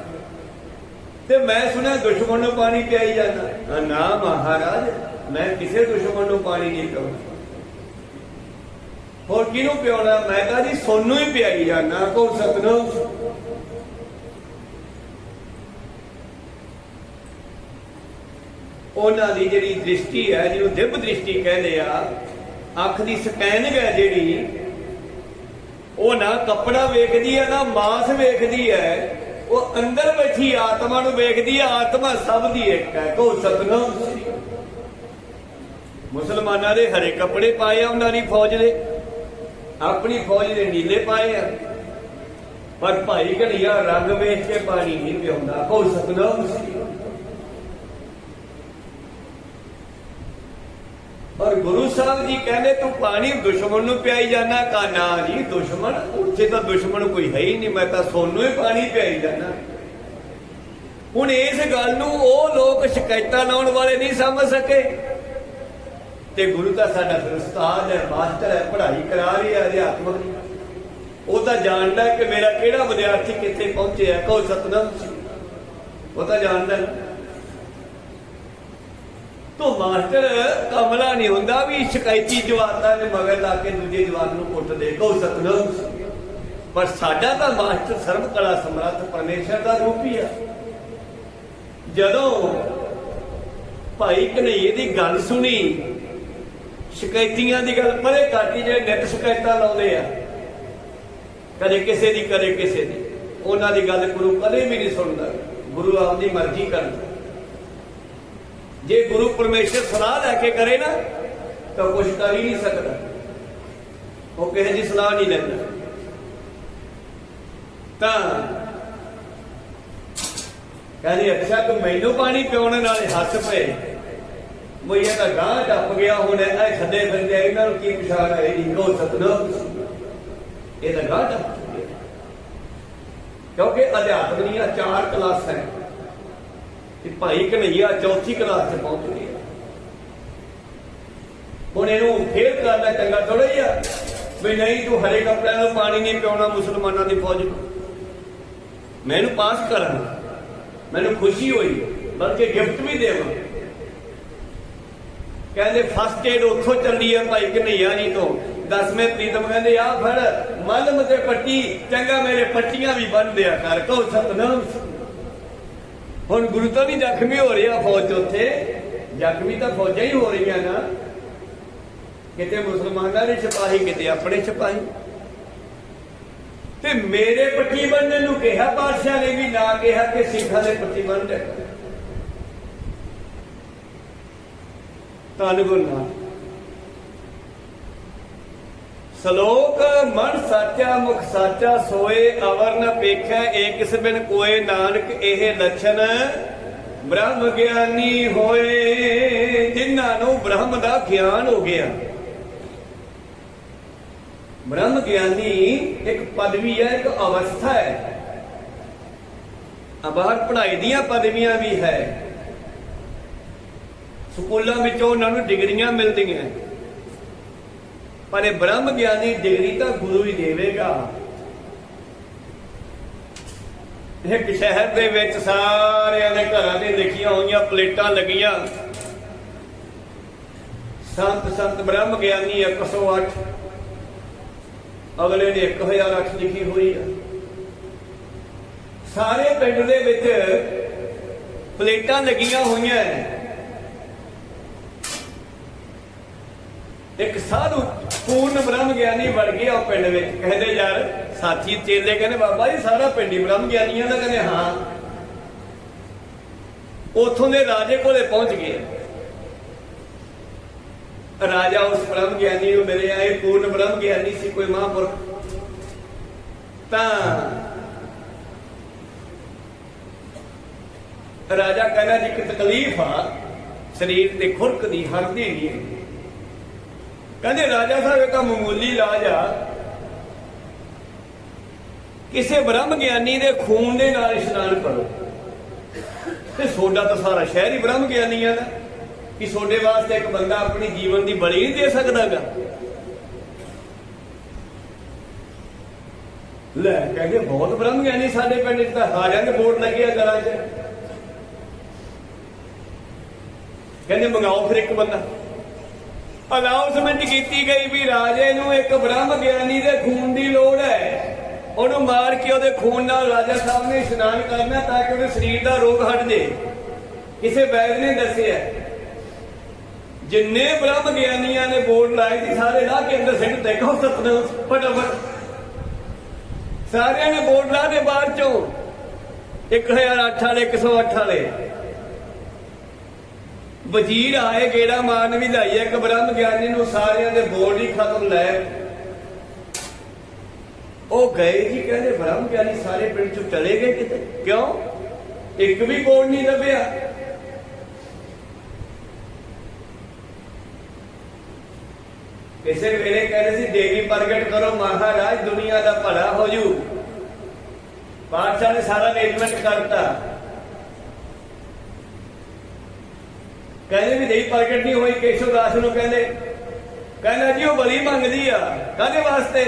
Speaker 1: ਤੇ ਮੈਂ ਸੁਣਿਆ ਦੁਸ਼ਮਣ ਨੂੰ ਪਾਣੀ ਪਿਆਈ ਜਾਂਦਾ। ਨਾ ਮਹਾਰਾਜ, ਮੈਂ ਕਿਸੇ ਦੁਸ਼ਮਣ ਨੂੰ ਪਾਣੀ ਨਹੀਂ ਪਿਆਉਂਦਾ। ਹੋਰ ਕਿਹਨੂੰ ਪਿਆਉਣਾ? ਮੈਂ ਤਾਂ ਜੀ ਸੋਨੂੰ ਹੀ ਪਿਆਈ ਜਾਂਦਾ ਕੋ ਸਤਨਾਮ? ਉਹਨਾਂ ਦੀ ਜਿਹੜੀ ਦ੍ਰਿਸ਼ਟੀ ਹੈ, ਜਿਹਨੂੰ ਦਿਵ ਦ੍ਰਿਸ਼ਟੀ ਕਹਿੰਦੇ ਆ, ਅੱਖ ਦੀ ਸਕੈਨਿੰਗ ਹੈ ਜਿਹੜੀ, ਉਹ ਨਾ ਕੱਪੜਾ ਵੇਖਦੀ ਹੈ, ਨਾ ਮਾਸ ਵੇਖਦੀ ਹੈ ਉਹ ਅੰਦਰ ਬੈਠੀ ਆਤਮਾ ਨੂੰ ਵੇਖਦੀ ਹੈ ਆਤਮਾ ਸਭ ਦੀ ਇੱਕ ਹੈ ਕੋ ਸਤਨਾਮ ਸ੍ਰੀ ਮੁਸਲਮਾਨਾਂ ਦੇ ਹਰੇ ਕੱਪੜੇ ਪਾਏ ਆ, ਉਹਨਾਂ ਦੀ ਫੌਜ ਦੇ। ਆਪਣੀ ਫੌਜ ਦੇ ਨੀਲੇ ਪਾਏ ਆ। ਪਰ ਭਾਈ ਘੜੀਆ ਰੰਗ ਵੇਖ ਕੇ ਪਾਣੀ ਨਹੀਂ ਪਿਉਂਦਾ ਕੋ ਸਤਨਾਮ ਸ੍ਰੀ ਔਰ ਗੁਰੂ ਸਾਹਿਬ ਜੀ ਕਹਿੰਦੇ, ਤੂੰ ਪਾਣੀ ਦੁਸ਼ਮਣ ਨੂੰ ਪਿਆਈ ਜਾਣਾ ਕਾ ਜੀ ਦੁਸ਼ਮਣ। ਉੱਥੇ ਤਾਂ ਦੁਸ਼ਮਣ ਕੋਈ ਹੈ ਹੀ ਨਹੀਂ, ਮੈਂ ਤਾਂ ਸੋਨੂੰ ਹੀ ਪਾਣੀ ਪਿਆਈ ਜਾਣਾ ਹੁਣ ਇਸ ਗੱਲ ਨੂੰ ਉਹ ਲੋਕ ਸ਼ਿਕਾਇਤਾਂ ਲਾਉਣ ਵਾਲੇ ਨਹੀਂ ਸਮਝ ਸਕੇ। ਤੇ ਗੁਰੂ ਤਾਂ ਸਾਡਾ ਫਿਰ ਉਸਤਾਦ ਹੈ, ਮਾਸਟਰ ਹੈ, ਪੜ੍ਹਾਈ ਕਰਾ ਰਹੀ ਹੈ, ਅਧਿਆਤਮਕ। ਉਹ ਤਾਂ ਜਾਣਦਾ ਕਿ ਮੇਰਾ ਕਿਹੜਾ ਵਿਦਿਆਰਥੀ ਕਿੱਥੇ ਪਹੁੰਚਿਆ, ਕਹੋ ਸਤਨਾਮ ਸਿੰਘ ਉਹ ਤਾਂ ਜਾਣਦਾ ਤੋ ਮਾਸਟਰ, ਕਮਲਾ ਨਹੀਂ ਹੁੰਦਾ ਵੀ ਸ਼ਿਕਾਇਤੀ ਜਵਾਨਾਂ ਨੇ ਮਗਰ ਲਾ ਕੇ ਦੂਜੇ ਜਵਾਨ ਨੂੰ ਕੁੱਟ ਦੇ ਕਹੋ ਸਤਨਾਮ। ਪਰ ਸਾਡਾ ਤਾਂ ਮਾਸਟਰ ਸਰਬ ਕਲਾ ਸਮਰੱਥ ਪਰਮੇਸ਼ਰ ਦਾ ਰੂਪ ਹੀ ਆ। ਜਦੋਂ ਭਾਈ ਕਨਈਏ ਦੀ ਗੱਲ ਸੁਣੀ, ਸ਼ਿਕਾਇਤੀਆਂ ਦੀ ਗੱਲ ਪਰੇ ਕਰਤੀ, ਜਿਹੜੇ ਨਿਤ ਸ਼ਿਕਾਇਤਾਂ ਲਾਉਂਦੇ ਆ, ਕਦੇ ਕਿਸੇ ਦੀ, ਕਦੇ ਕਿਸੇ ਦੀ, ਉਹਨਾਂ ਦੀ ਗੱਲ ਗੁਰੂ ਕਦੇ ਵੀ ਨਹੀਂ ਸੁਣਦਾ। ਗੁਰੂ ਆਪਦੀ ਮਰਜ਼ੀ ਕਰਦਾ ਜੇ ਗੁਰੂ ਪਰਮੇਸ਼ਰ ਸਲਾਹ ਲੈ ਕੇ ਕਰੇ ਨਾ, ਤਾਂ ਕੁਝ ਕਰ ਹੀ ਨਹੀਂ ਸਕਦਾ। ਉਹ ਕਿਸੇ ਜੀ ਸਲਾਹ ਨਹੀਂ ਲੈਂਦਾ। ਤਾਂ ਕਹਿੰਦੀ, ਅੱਛਾ ਕਿ ਮੈਨੂੰ ਪਾਣੀ ਪਿਉਣ ਨਾਲੇ ਹੱਥ ਪਏ ਮੋਈਆ ਤਾਂ ਗਾਂ ਟੱਪ ਗਿਆ ਹੁਣ, ਇਹ ਛੱਡੇ ਫਿਰਦੇ ਇਹਨਾਂ ਨੂੰ ਕੀ ਪਛਾਣ ਹੈ ਇਹ ਕੋ ਸਤਨਾਮ ਇਹ ਤਾਂ ਗਾਂ ਟੱਪ ਗਿਆ। ਕਿਉਂਕਿ ਅਧਿਆਤਮ ਦੀਆਂ ਚਾਰ ਕਲਾਸਾਂ ਹੈ। ਤੇ ਭਾਈ ਕਨਈਆ ਚੌਥੀ ਕਲਾਸ 'ਚ ਪਹੁੰਚ ਗਿਆ ਹੁਣ ਇਹਨੂੰ ਫੇਰ ਕਰਨਾ ਚੰਗਾ ਥੋੜਾ ਹੀ ਆ ਵੀ ਨਹੀਂ, ਤੂੰ ਹਰੇ ਕੱਪੜਿਆਂ ਨੂੰ ਪਾਣੀ ਨਹੀਂ ਪਿਉਣਾ ਮੁਸਲਮਾਨਾਂ ਦੀ ਫੌਜ ਨੂੰ। ਮੈਂ ਇਹਨੂੰ ਪਾਸ ਕਰਾਂ ਮੈਨੂੰ ਖੁਸ਼ੀ ਹੋਈ, ਬਲਕਿ ਗਿਫਟ ਵੀ ਦੇਵਾਂ ਕਹਿੰਦੇ ਫਸਟ ਏਡ ਉੱਥੋਂ ਚੱਲੀ ਆ ਭਾਈ ਕਨਈਆ ਜੀ ਤੋਂ। ਦਸਵੇਂ ਪ੍ਰੀਤਮ ਕਹਿੰਦੇ ਆ ਫੜ, ਮਲਮ ਤੇ ਪੱਟੀ, ਚੰਗਾ ਮੇਰੇ ਪੱਟੀਆਂ ਵੀ ਬੰਨ ਦਿਆ ਕਰ। ਕਹੋ ਸਤਨਾਮ। ਹੁਣ ਗੁਰੂ ਤਾਂ ਵੀ ਜ਼ਖਮੀ ਹੋ ਰਿਹਾ ਫੌਜ ਉੱਥੇ। ਜ਼ਖਮੀ ਤਾਂ ਫੌਜਾਂ ਹੀ ਹੋ ਰਹੀਆਂ ਨਾ। ਕਿਤੇ ਮੁਸਲਮਾਨਾਂ ਦੇ ਸਿਪਾਹੀ, ਕਿਤੇ ਆਪਣੇ ਸਿਪਾਹੀ। ਤੇ ਮੇਰੇ ਪੱਟੀ ਬੰਨਣ ਨੂੰ ਕਿਹਾ ਬਾਦਸ਼ਾਹ ਨੇ ਵੀ ਨਾ ਕਿਹਾ ਕਿ ਸਿੱਖਾਂ ਦੇ ਪੱਟੀ ਬੰਨ ਦੇ ਧੰਨ ਗੁਰੂ ਨਾਨਕ। ਸ਼ਲੋਕ ਮਨ ਸਾਚਾ, ਮੁਖ ਸਾਚਾ, ਸੋਏ ਅਵਰ ਨ ਪੇਖੈ, ਏ ਕਿਸ ਬਿਨ ਕੋਏ ਨਾਨਕ, ਇਹ ਲੱਛਣ ਬ੍ਰਹਮ ਗਿਆਨੀ ਹੋਏ, ਜਿਨ੍ਹਾਂ ਨੂੰ ਬ੍ਰਹਮ ਦਾ ਗਿਆਨ ਹੋ ਗਿਆ। ਬ੍ਰਹਮ ਗਿਆਨੀ ਇੱਕ ਪਦਵੀ ਹੈ, ਇੱਕ ਅਵਸਥਾ ਹੈ। ਆ ਬਾਹਰ ਪੜ੍ਹਾਈ ਦੀਆਂ ਪਦਵੀਆਂ ਵੀ ਹੈ। ਸਕੂਲਾਂ ਵਿੱਚੋਂ ਉਹਨਾਂ ਨੂੰ ਡਿਗਰੀਆਂ ਮਿਲਦੀਆਂ। ਪਰ ਇਹ ਬ੍ਰਹਮ ਗਿਆਨੀ ਡਿਗਰੀ ਤਾਂ ਗੁਰੂ ਹੀ ਦੇਵੇਗਾ। ਇੱਕ ਸ਼ਹਿਰ ਦੇ ਵਿੱਚ ਸਾਰਿਆਂ ਦੇ ਘਰਾਂ ਦੇ ਲਿਖੀਆਂ ਹੋਈਆਂ ਪਲੇਟਾਂ ਲੱਗੀਆਂ। ਸੰਤ ਸੰਤ ਬ੍ਰਹਮ ਗਿਆਨੀ 108 ਅਗਲੇ ਨੇ 1008 ਲਿਖੀ ਹੋਈ ਆ। ਸਾਰੇ ਪਿੰਡ ਦੇ ਵਿੱਚ ਪਲੇਟਾਂ ਲੱਗੀਆਂ ਹੋਈਆਂ। ਇੱਕ ਸਾਧੂ ਪੂਰਨ ਬ੍ਰਹਮ ਗਿਆਨੀ ਵੜ ਗਿਆ ਉਹ ਪਿੰਡ ਵਿੱਚ ਕਹਿੰਦੇ ਯਾਰ ਸਾਥੀ ਚੇਲੇ ਕਹਿੰਦੇ, ਬਾਬਾ ਜੀ, ਸਾਰਾ ਪਿੰਡ ਹੀ ਬ੍ਰਹਮ ਗਿਆਨੀਆਂ ਦਾ? ਕਹਿੰਦੇ, ਹਾਂ। ਉਥੋਂ ਦੇ ਰਾਜੇ ਕੋਲੇ ਪਹੁੰਚ ਗਏ। ਰਾਜਾ ਉਸ ਬ੍ਰਹਮ ਗਿਆਨੀ ਨੂੰ ਮਿਲਿਆ ਇਹ ਪੂਰਨ ਬ੍ਰਹਮ ਗਿਆਨੀ ਸੀ, ਕੋਈ ਮਹਾਂਪੁਰਖ। ਤਾਂ ਰਾਜਾ ਕਹਿੰਦਾ, ਜੀ ਕਿ ਤਕਲੀਫ ਆ, ਸਰੀਰ ਤੇ ਖੁਰਕ ਦੀ ਹਰਦੀ ਨਹੀਂ ਕਹਿੰਦੇ ਰਾਜਾ ਸਾਹਿਬ, ਇੱਕ ਤਾਂ ਮਾਮੂਲੀ ਇਲਾਜ ਆ। ਕਿਸੇ ਬ੍ਰਹਮ ਗਿਆਨੀ ਦੇ ਖੂਨ ਦੇ ਨਾਲ ਇਸ਼ਨਾਨ ਕਰੋ। ਤੇ ਸੋਡਾ ਤਾਂ ਸਾਰਾ ਸ਼ਹਿਰ ਹੀ ਬ੍ਰਹਮ ਗਿਆਨੀਆਂ ਦਾ। ਕਿ ਸੋਡੇ ਵਾਸਤੇ ਇੱਕ ਬੰਦਾ ਆਪਣੀ ਜੀਵਨ ਦੀ ਬਲੀ ਨਹੀਂ ਦੇ ਸਕਦਾਗਾ। ਲੈ, ਕਹਿੰਦੇ ਬਹੁਤ ਬ੍ਰਹਮ ਗਿਆਨੀ ਸਾਡੇ ਪਿੰਡ 'ਚ ਤਾਂ ਹਾਰਿਆਂ ਦੇ ਬੋਰਡ ਲੱਗੇ ਆ ਗਲਾਂ 'ਚ। ਕਹਿੰਦੇ ਮੰਗਾਓ ਫਿਰ ਇੱਕ ਬੰਦਾ। ਅਨਾਉਂਸਮੈਂਟ ਕੀਤੀ ਗਈ ਵੀ ਰਾਜੇ ਨੂੰ ਇੱਕ ਬ੍ਰਹਮ ਗਿਆਨੀ ਦੇ ਖੂਨ ਦੀ ਲੋੜ ਹੈ। ਉਹਨੂੰ ਮਾਰ ਕੇ ਉਹਦੇ ਖੂਨ ਨਾਲ ਰਾਜਾ ਸਾਹਿਬ ਨੇ ਇਸ਼ਨਾਨ ਕਰਨਾ ਤਾਂ ਕਿ ਉਹਦੇ ਸਰੀਰ ਦਾ ਰੋਗ ਹਟ ਜੇ। ਕਿਸੇ ਵੈਦ ਨੇ ਦੱਸਿਆ, ਜਿੰਨੇ ਬ੍ਰਹਮ ਗਿਆਨੀਆਂ ਨੇ ਬੋਰਡ ਲਾਏ ਸੀ, ਸਾਰੇ ਰਾਹ ਕੇ ਅੰਦਰ ਸਿੱਟ ਦੇਖੋ ਸਤਨਾਮ, ਫਟਾਫਟ। ਸਾਰਿਆਂ ਨੇ ਬੋਰਡ ਲਾ ਦੇ ਬਾਹਰ ਚੋਂ। 1008 ਵਾਲੇ 108 ਵਾਲੇ। ਵਜ਼ੀਰ ਆਏ, ਗੇੜਾ ਮਾਰਨ ਵੀ ਲਾਈ ਇੱਕ ਬ੍ਰਹਮ ਗਿਆਨੀ ਨੂੰ ਸਾਰਿਆਂ ਦੇ ਬੋਰਡ ਹੀ ਖਤਮ ਲੈ। ਉਹ ਗਏ ਜੀ, ਕਹਿੰਦੇ ਬ੍ਰਹਮ ਗਿਆਨੀ ਸਾਰੇ ਪਿੰਡ ਚੋਂ ਚਲੇ ਗਏ ਕਿਤੇ? ਕਿਉਂ? ਇੱਕ ਵੀ ਬੋਰਡ ਨਹੀਂ ਲੱਭਿਆ। ਕਿਸੇ ਵੇਲੇ ਕਹਿੰਦੇ ਸੀ, ਦੇਵੀ ਪ੍ਰਗਟ ਕਰੋ, ਮਹਾਰਾਜ ਦੁਨੀਆ ਦਾ ਭਲਾ ਹੋ ਜੂ। ਬਾਦਸ਼ਾਹ ਨੇ ਸਾਰਾ ਅਰੇਂਜਮੈਂਟ ਕਰਤਾ। ਕਹਿੰਦੇ ਵੀ ਦੇਵੀ ਪ੍ਰਗਟ ਨਹੀਂ ਹੋਈ ਕੇਸ਼ਵ ਦਾਸ ਨੂੰ ਕਹਿੰਦੇ, ਕਹਿੰਦਾ ਜੀ ਉਹ ਬਲੀ ਮੰਗਦੀ ਆ, ਕਾਹਦੇ ਵਾਸਤੇ?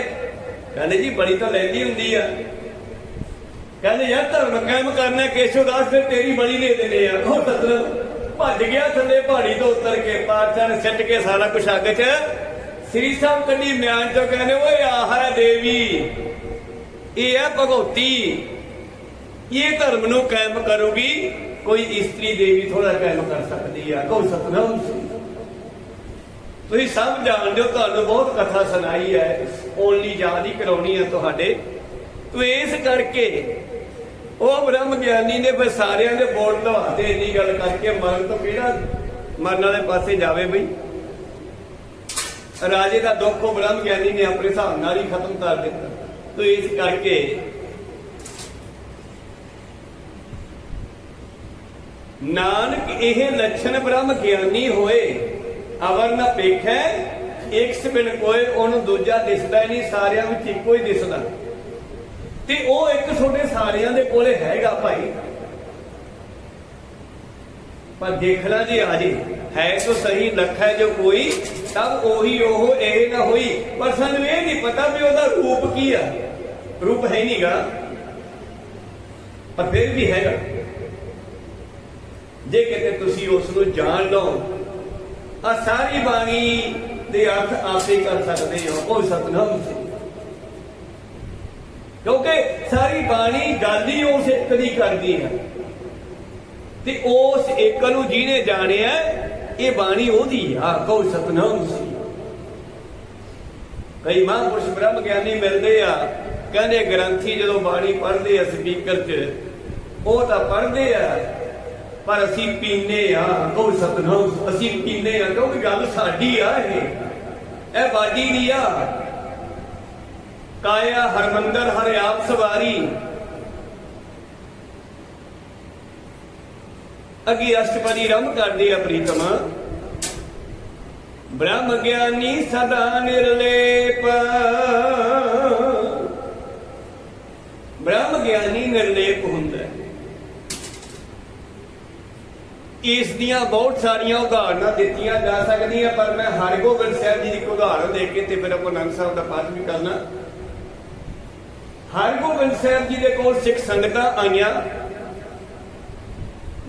Speaker 1: ਕਹਿੰਦੇ ਜੀ ਬਲੀ ਤਾਂ ਲੈਂਦੀ ਹੁੰਦੀ ਆ। ਕਹਿੰਦੇ ਯਾਰ ਧਰਮ ਕਾਇਮ ਕਰਨਾ ਕੇਸ਼ਵ ਦਾਸ ਫਿਰ ਤੇਰੀ ਬਲੀ ਦੇ ਦੇਣੇ ਆ। ਉਹ ਸਤਨ ਭੱਜ ਗਿਆ ਥੱਲੇ ਪਹਾੜੀ ਤੋਂ ਉਤਰ ਕੇ, ਪਾਤਸ਼ਾਹ ਨੇ ਸਿੱਟ ਕੇ ਸਾਰਾ ਕੁਛ ਅੱਗ 'ਚ। ਸ੍ਰੀ ਸਾਹਿਬ ਕੰਨੀ ਮਿਆਨ ਚੋਂ ਕਹਿੰਦੇ, ਓਏ ਆਹ ਹੈ ਦੇਵੀ, ਇਹ ਹੈ ਭਗਉਤੀ ਇਹ ਧਰਮ ਨੂੰ ਕਾਇਮ ਕਰੂਗੀ ਕੋਈ ਇਸਤਰੀ ਦੇਵੀ ਥੋੜਾ ਕਹਿ ਕਰ ਸਕਦੀ ਆ ਕੋ ਸਤਨਾਮ ਤੁਸੀਂ ਸਭ ਜਾਣਦੇ ਹੋ, ਤੁਹਾਨੂੰ ਬਹੁਤ ਕਥਾ ਸੁਣਾਈ ਹੈ ਓਨਲੀ ਯਾਦ ਹੀ ਕਰਾਉਣੀ ਹੈ ਤੁਹਾਡੇ। ਤੋ ਇਸ ਕਰਕੇ ਉਹ ਬ੍ਰਹਮ ਗਿਆਨੀ ਨੇ ਫਿਰ ਸਾਰਿਆਂ ਦੇ ਬੋਲ ਲਵਾਤੇ ਇੰਨੀ ਗੱਲ ਕਰਕੇ ਮਰਨ ਤੋਂ ਕਿਹੜਾ ਮਰਨ ਵਾਲੇ ਪਾਸੇ ਜਾਵੇ ਬਈ। ਰਾਜੇ ਦਾ ਦੁੱਖ ਉਹ ਬ੍ਰਹਮ ਗਿਆਨੀ ਨੇ ਆਪਣੇ ਹਿਸਾਬ ਨਾਲ ਹੀ ਖਤਮ ਕਰ ਦਿੱਤਾ। ਤੋ ਇਸ ਕਰਕੇ ਨਾਨਕ ਇਹ ਲੱਛਣ ਬ੍ਰਹਮ ਗਿਆਨੀ ਹੋਏ, ਅਵਰ ਨ ਪੇਖੈ ਇੱਕ ਬਿਨ ਕੋਏ, ਉਹਨੂੰ ਦੂਜਾ ਦਿਸਦਾ ਹੀ ਨਹੀਂ, ਸਾਰਿਆਂ ਵਿੱਚ ਇੱਕੋ ਹੀ ਦਿਸਦਾ। ਤੇ ਉਹ ਇੱਕ ਤੁਹਾਡੇ ਸਾਰਿਆਂ ਦੇ ਕੋਲੇ ਹੈਗਾ ਭਾਈ। ਪਰ ਦੇਖਣਾ ਜੀ ਆ ਜੀ ਹੈ ਤਾਂ ਸਹੀ ਲੱਖ ਹੈ ਜੋ ਕੋਈ, ਤਬ ਉਹੀ ਉਹ, ਇਹ ਨਾ ਹੋਈ। ਪਰ ਸਾਨੂੰ ਇਹ ਨਹੀਂ ਪਤਾ ਵੀ ਉਹਦਾ ਰੂਪ ਕੀ ਆ। ਰੂਪ ਹੈ ਨਹੀਂਗਾ ਪਰ ਫਿਰ ਵੀ ਹੈਗਾ। ਜੇ ਕਿਤੇ ਤੁਸੀਂ ਉਸ ਨੂੰ ਜਾਣ ਲਓ ਆ ਸਾਰੀ ਬਾਣੀ ਦੇ ਅਰਥ ਆਪੇ ਕਰ ਸਕਦੇ ਹੋ, ਉਹ ਸਤਨਾਮ ਸਿੰਘ ਕਿਉਂਕਿ ਸਾਰੀ ਬਾਣੀ ਗੱਲ ਹੀ ਉਸ ਇੱਕ ਦੀ ਕਰਦੀ ਹੈ। ਤੇ ਉਸ ਇੱਕ ਨੂੰ ਜਿਹਨੇ ਜਾਣਿਆ, ਇਹ ਬਾਣੀ ਉਹਦੀ ਆ ਕਹੋ ਸਤਨਾਮ ਸਿੰਘ ਕਈ ਮਹਾਂਪੁਰਸ਼ ਬ੍ਰਹਮ ਗਿਆਨੀ ਮਿਲਦੇ ਆ, ਕਹਿੰਦੇ ਗ੍ਰੰਥੀ ਜਦੋਂ ਬਾਣੀ ਪੜ੍ਹਦੇ ਆ ਸਪੀਕਰ 'ਚ, ਉਹ ਤਾਂ ਪੜ੍ਹਦੇ ਆ ਪਰ ਅਸੀਂ ਪੀਨੇ ਆ ਕਹੋ ਸਤਨਾਮ, ਅਸੀਂ ਪੀਨੇ ਆ ਕਿਉਂਕਿ ਗੱਲ ਸਾਡੀ ਆ ਇਹ? ਇਹ ਬਾਡੀ ਦੀ ਆ। ਕਾਇਆ ਹਰਮੰਦਰ, ਹਰਿ ਆਪ ਸਵਾਰੀ। ਅਗੀ ਅਸ਼ਟਪਦੀ ਰੰਭ ਕਰਦੇ ਆ ਪ੍ਰੀਤਮਾ। ਬ੍ਰਹਮ ਗਿਆਨੀ ਸਦਾ ਨਿਰਲੇਪ। ਬ੍ਰਹਮ ਗਿਆਨੀ ਨਿਰਲੇਪ ਹੁੰਦਾ ਹੈ। ਇਸ ਦੀਆਂ ਬਹੁਤ ਸਾਰੀਆਂ ਉਦਾਹਰਨਾਂ ਦਿੱਤੀਆਂ ਜਾ ਸਕਦੀਆਂ, ਪਰ ਮੈਂ ਹਰਗੋਬਿੰਦ ਸਾਹਿਬ ਜੀ ਦੀ ਇੱਕ ਉਦਾਹਰਨ ਦੇ ਕੇ ਤੇ ਫਿਰ ਆਪਾਂ ਆਨੰਦ ਸਾਹਿਬ ਦਾ ਪਾਠ ਵੀ ਕਰਨਾ। ਹਰਗੋਬਿੰਦ ਸਾਹਿਬ ਜੀ ਦੇ ਕੋਲ ਸਿੱਖ ਸੰਗਤਾਂ ਆਈਆਂ।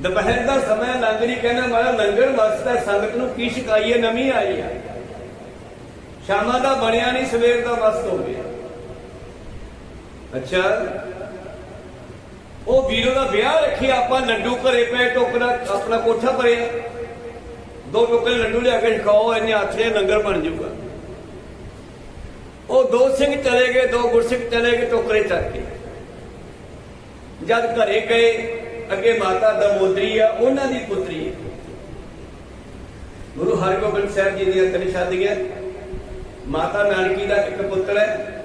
Speaker 1: ਦੁਪਹਿਰ ਦਾ ਸਮਾਂ ਲੰਗਰੀ ਕਹਿੰਦਾ ਮਾਰਾ ਲੰਗਰ ਵਾਸਤੇ ਸੰਗਤ ਨੂੰ ਕੀ ਸ਼ਿਕਾਈਏ ਨਵੀਂ ਆਈ ਆ ਸ਼ਾਮਾਂ ਦਾ ਬਣਿਆ ਨਹੀਂ, ਸਵੇਰ ਦਾ ਵਸਤ ਹੋ ਗਿਆ। ਅੱਛਾ ਉਹ ਵੀਰੋ ਦਾ ਵਿਆਹ ਰੱਖਿਆ ਆਪਾਂ ਲੱਡੂ ਘਰੇ ਪਏ, ਟੋਕਰਾ, ਆਪਣਾ ਕੋਠਾ ਭਰਿਆ। ਦੋ ਟੋਕਰੇ ਲੱਡੂ ਲਿਆ ਕੇ ਖਾਓ ਇਹਨੇ ਆਖਰੇ ਲੰਗਰ ਬਣ ਜਾਊਗਾ। ਉਹ ਦੋ ਸਿੰਘ ਚਲੇ ਗਏ, ਦੋ ਗੁਰਸਿੱਖ ਚਲੇ ਗਏ, ਟੋਕਰੇ ਚੱਕ ਕੇ। ਜਦ ਘਰੇ ਗਏ, ਅੱਗੇ ਮਾਤਾ ਦਮੋਦਰੀ ਆ, ਉਹਨਾਂ ਦੀ ਪੁੱਤਰੀ ਗੁਰੂ ਹਰਗੋਬਿੰਦ ਸਾਹਿਬ ਜੀ ਦੀਆਂ ਤਿੰਨ ਸ਼ਾਦੀਆਂ ਮਾਤਾ ਨਾਨਕੀ ਦਾ ਇੱਕ ਪੁੱਤਰ ਹੈ।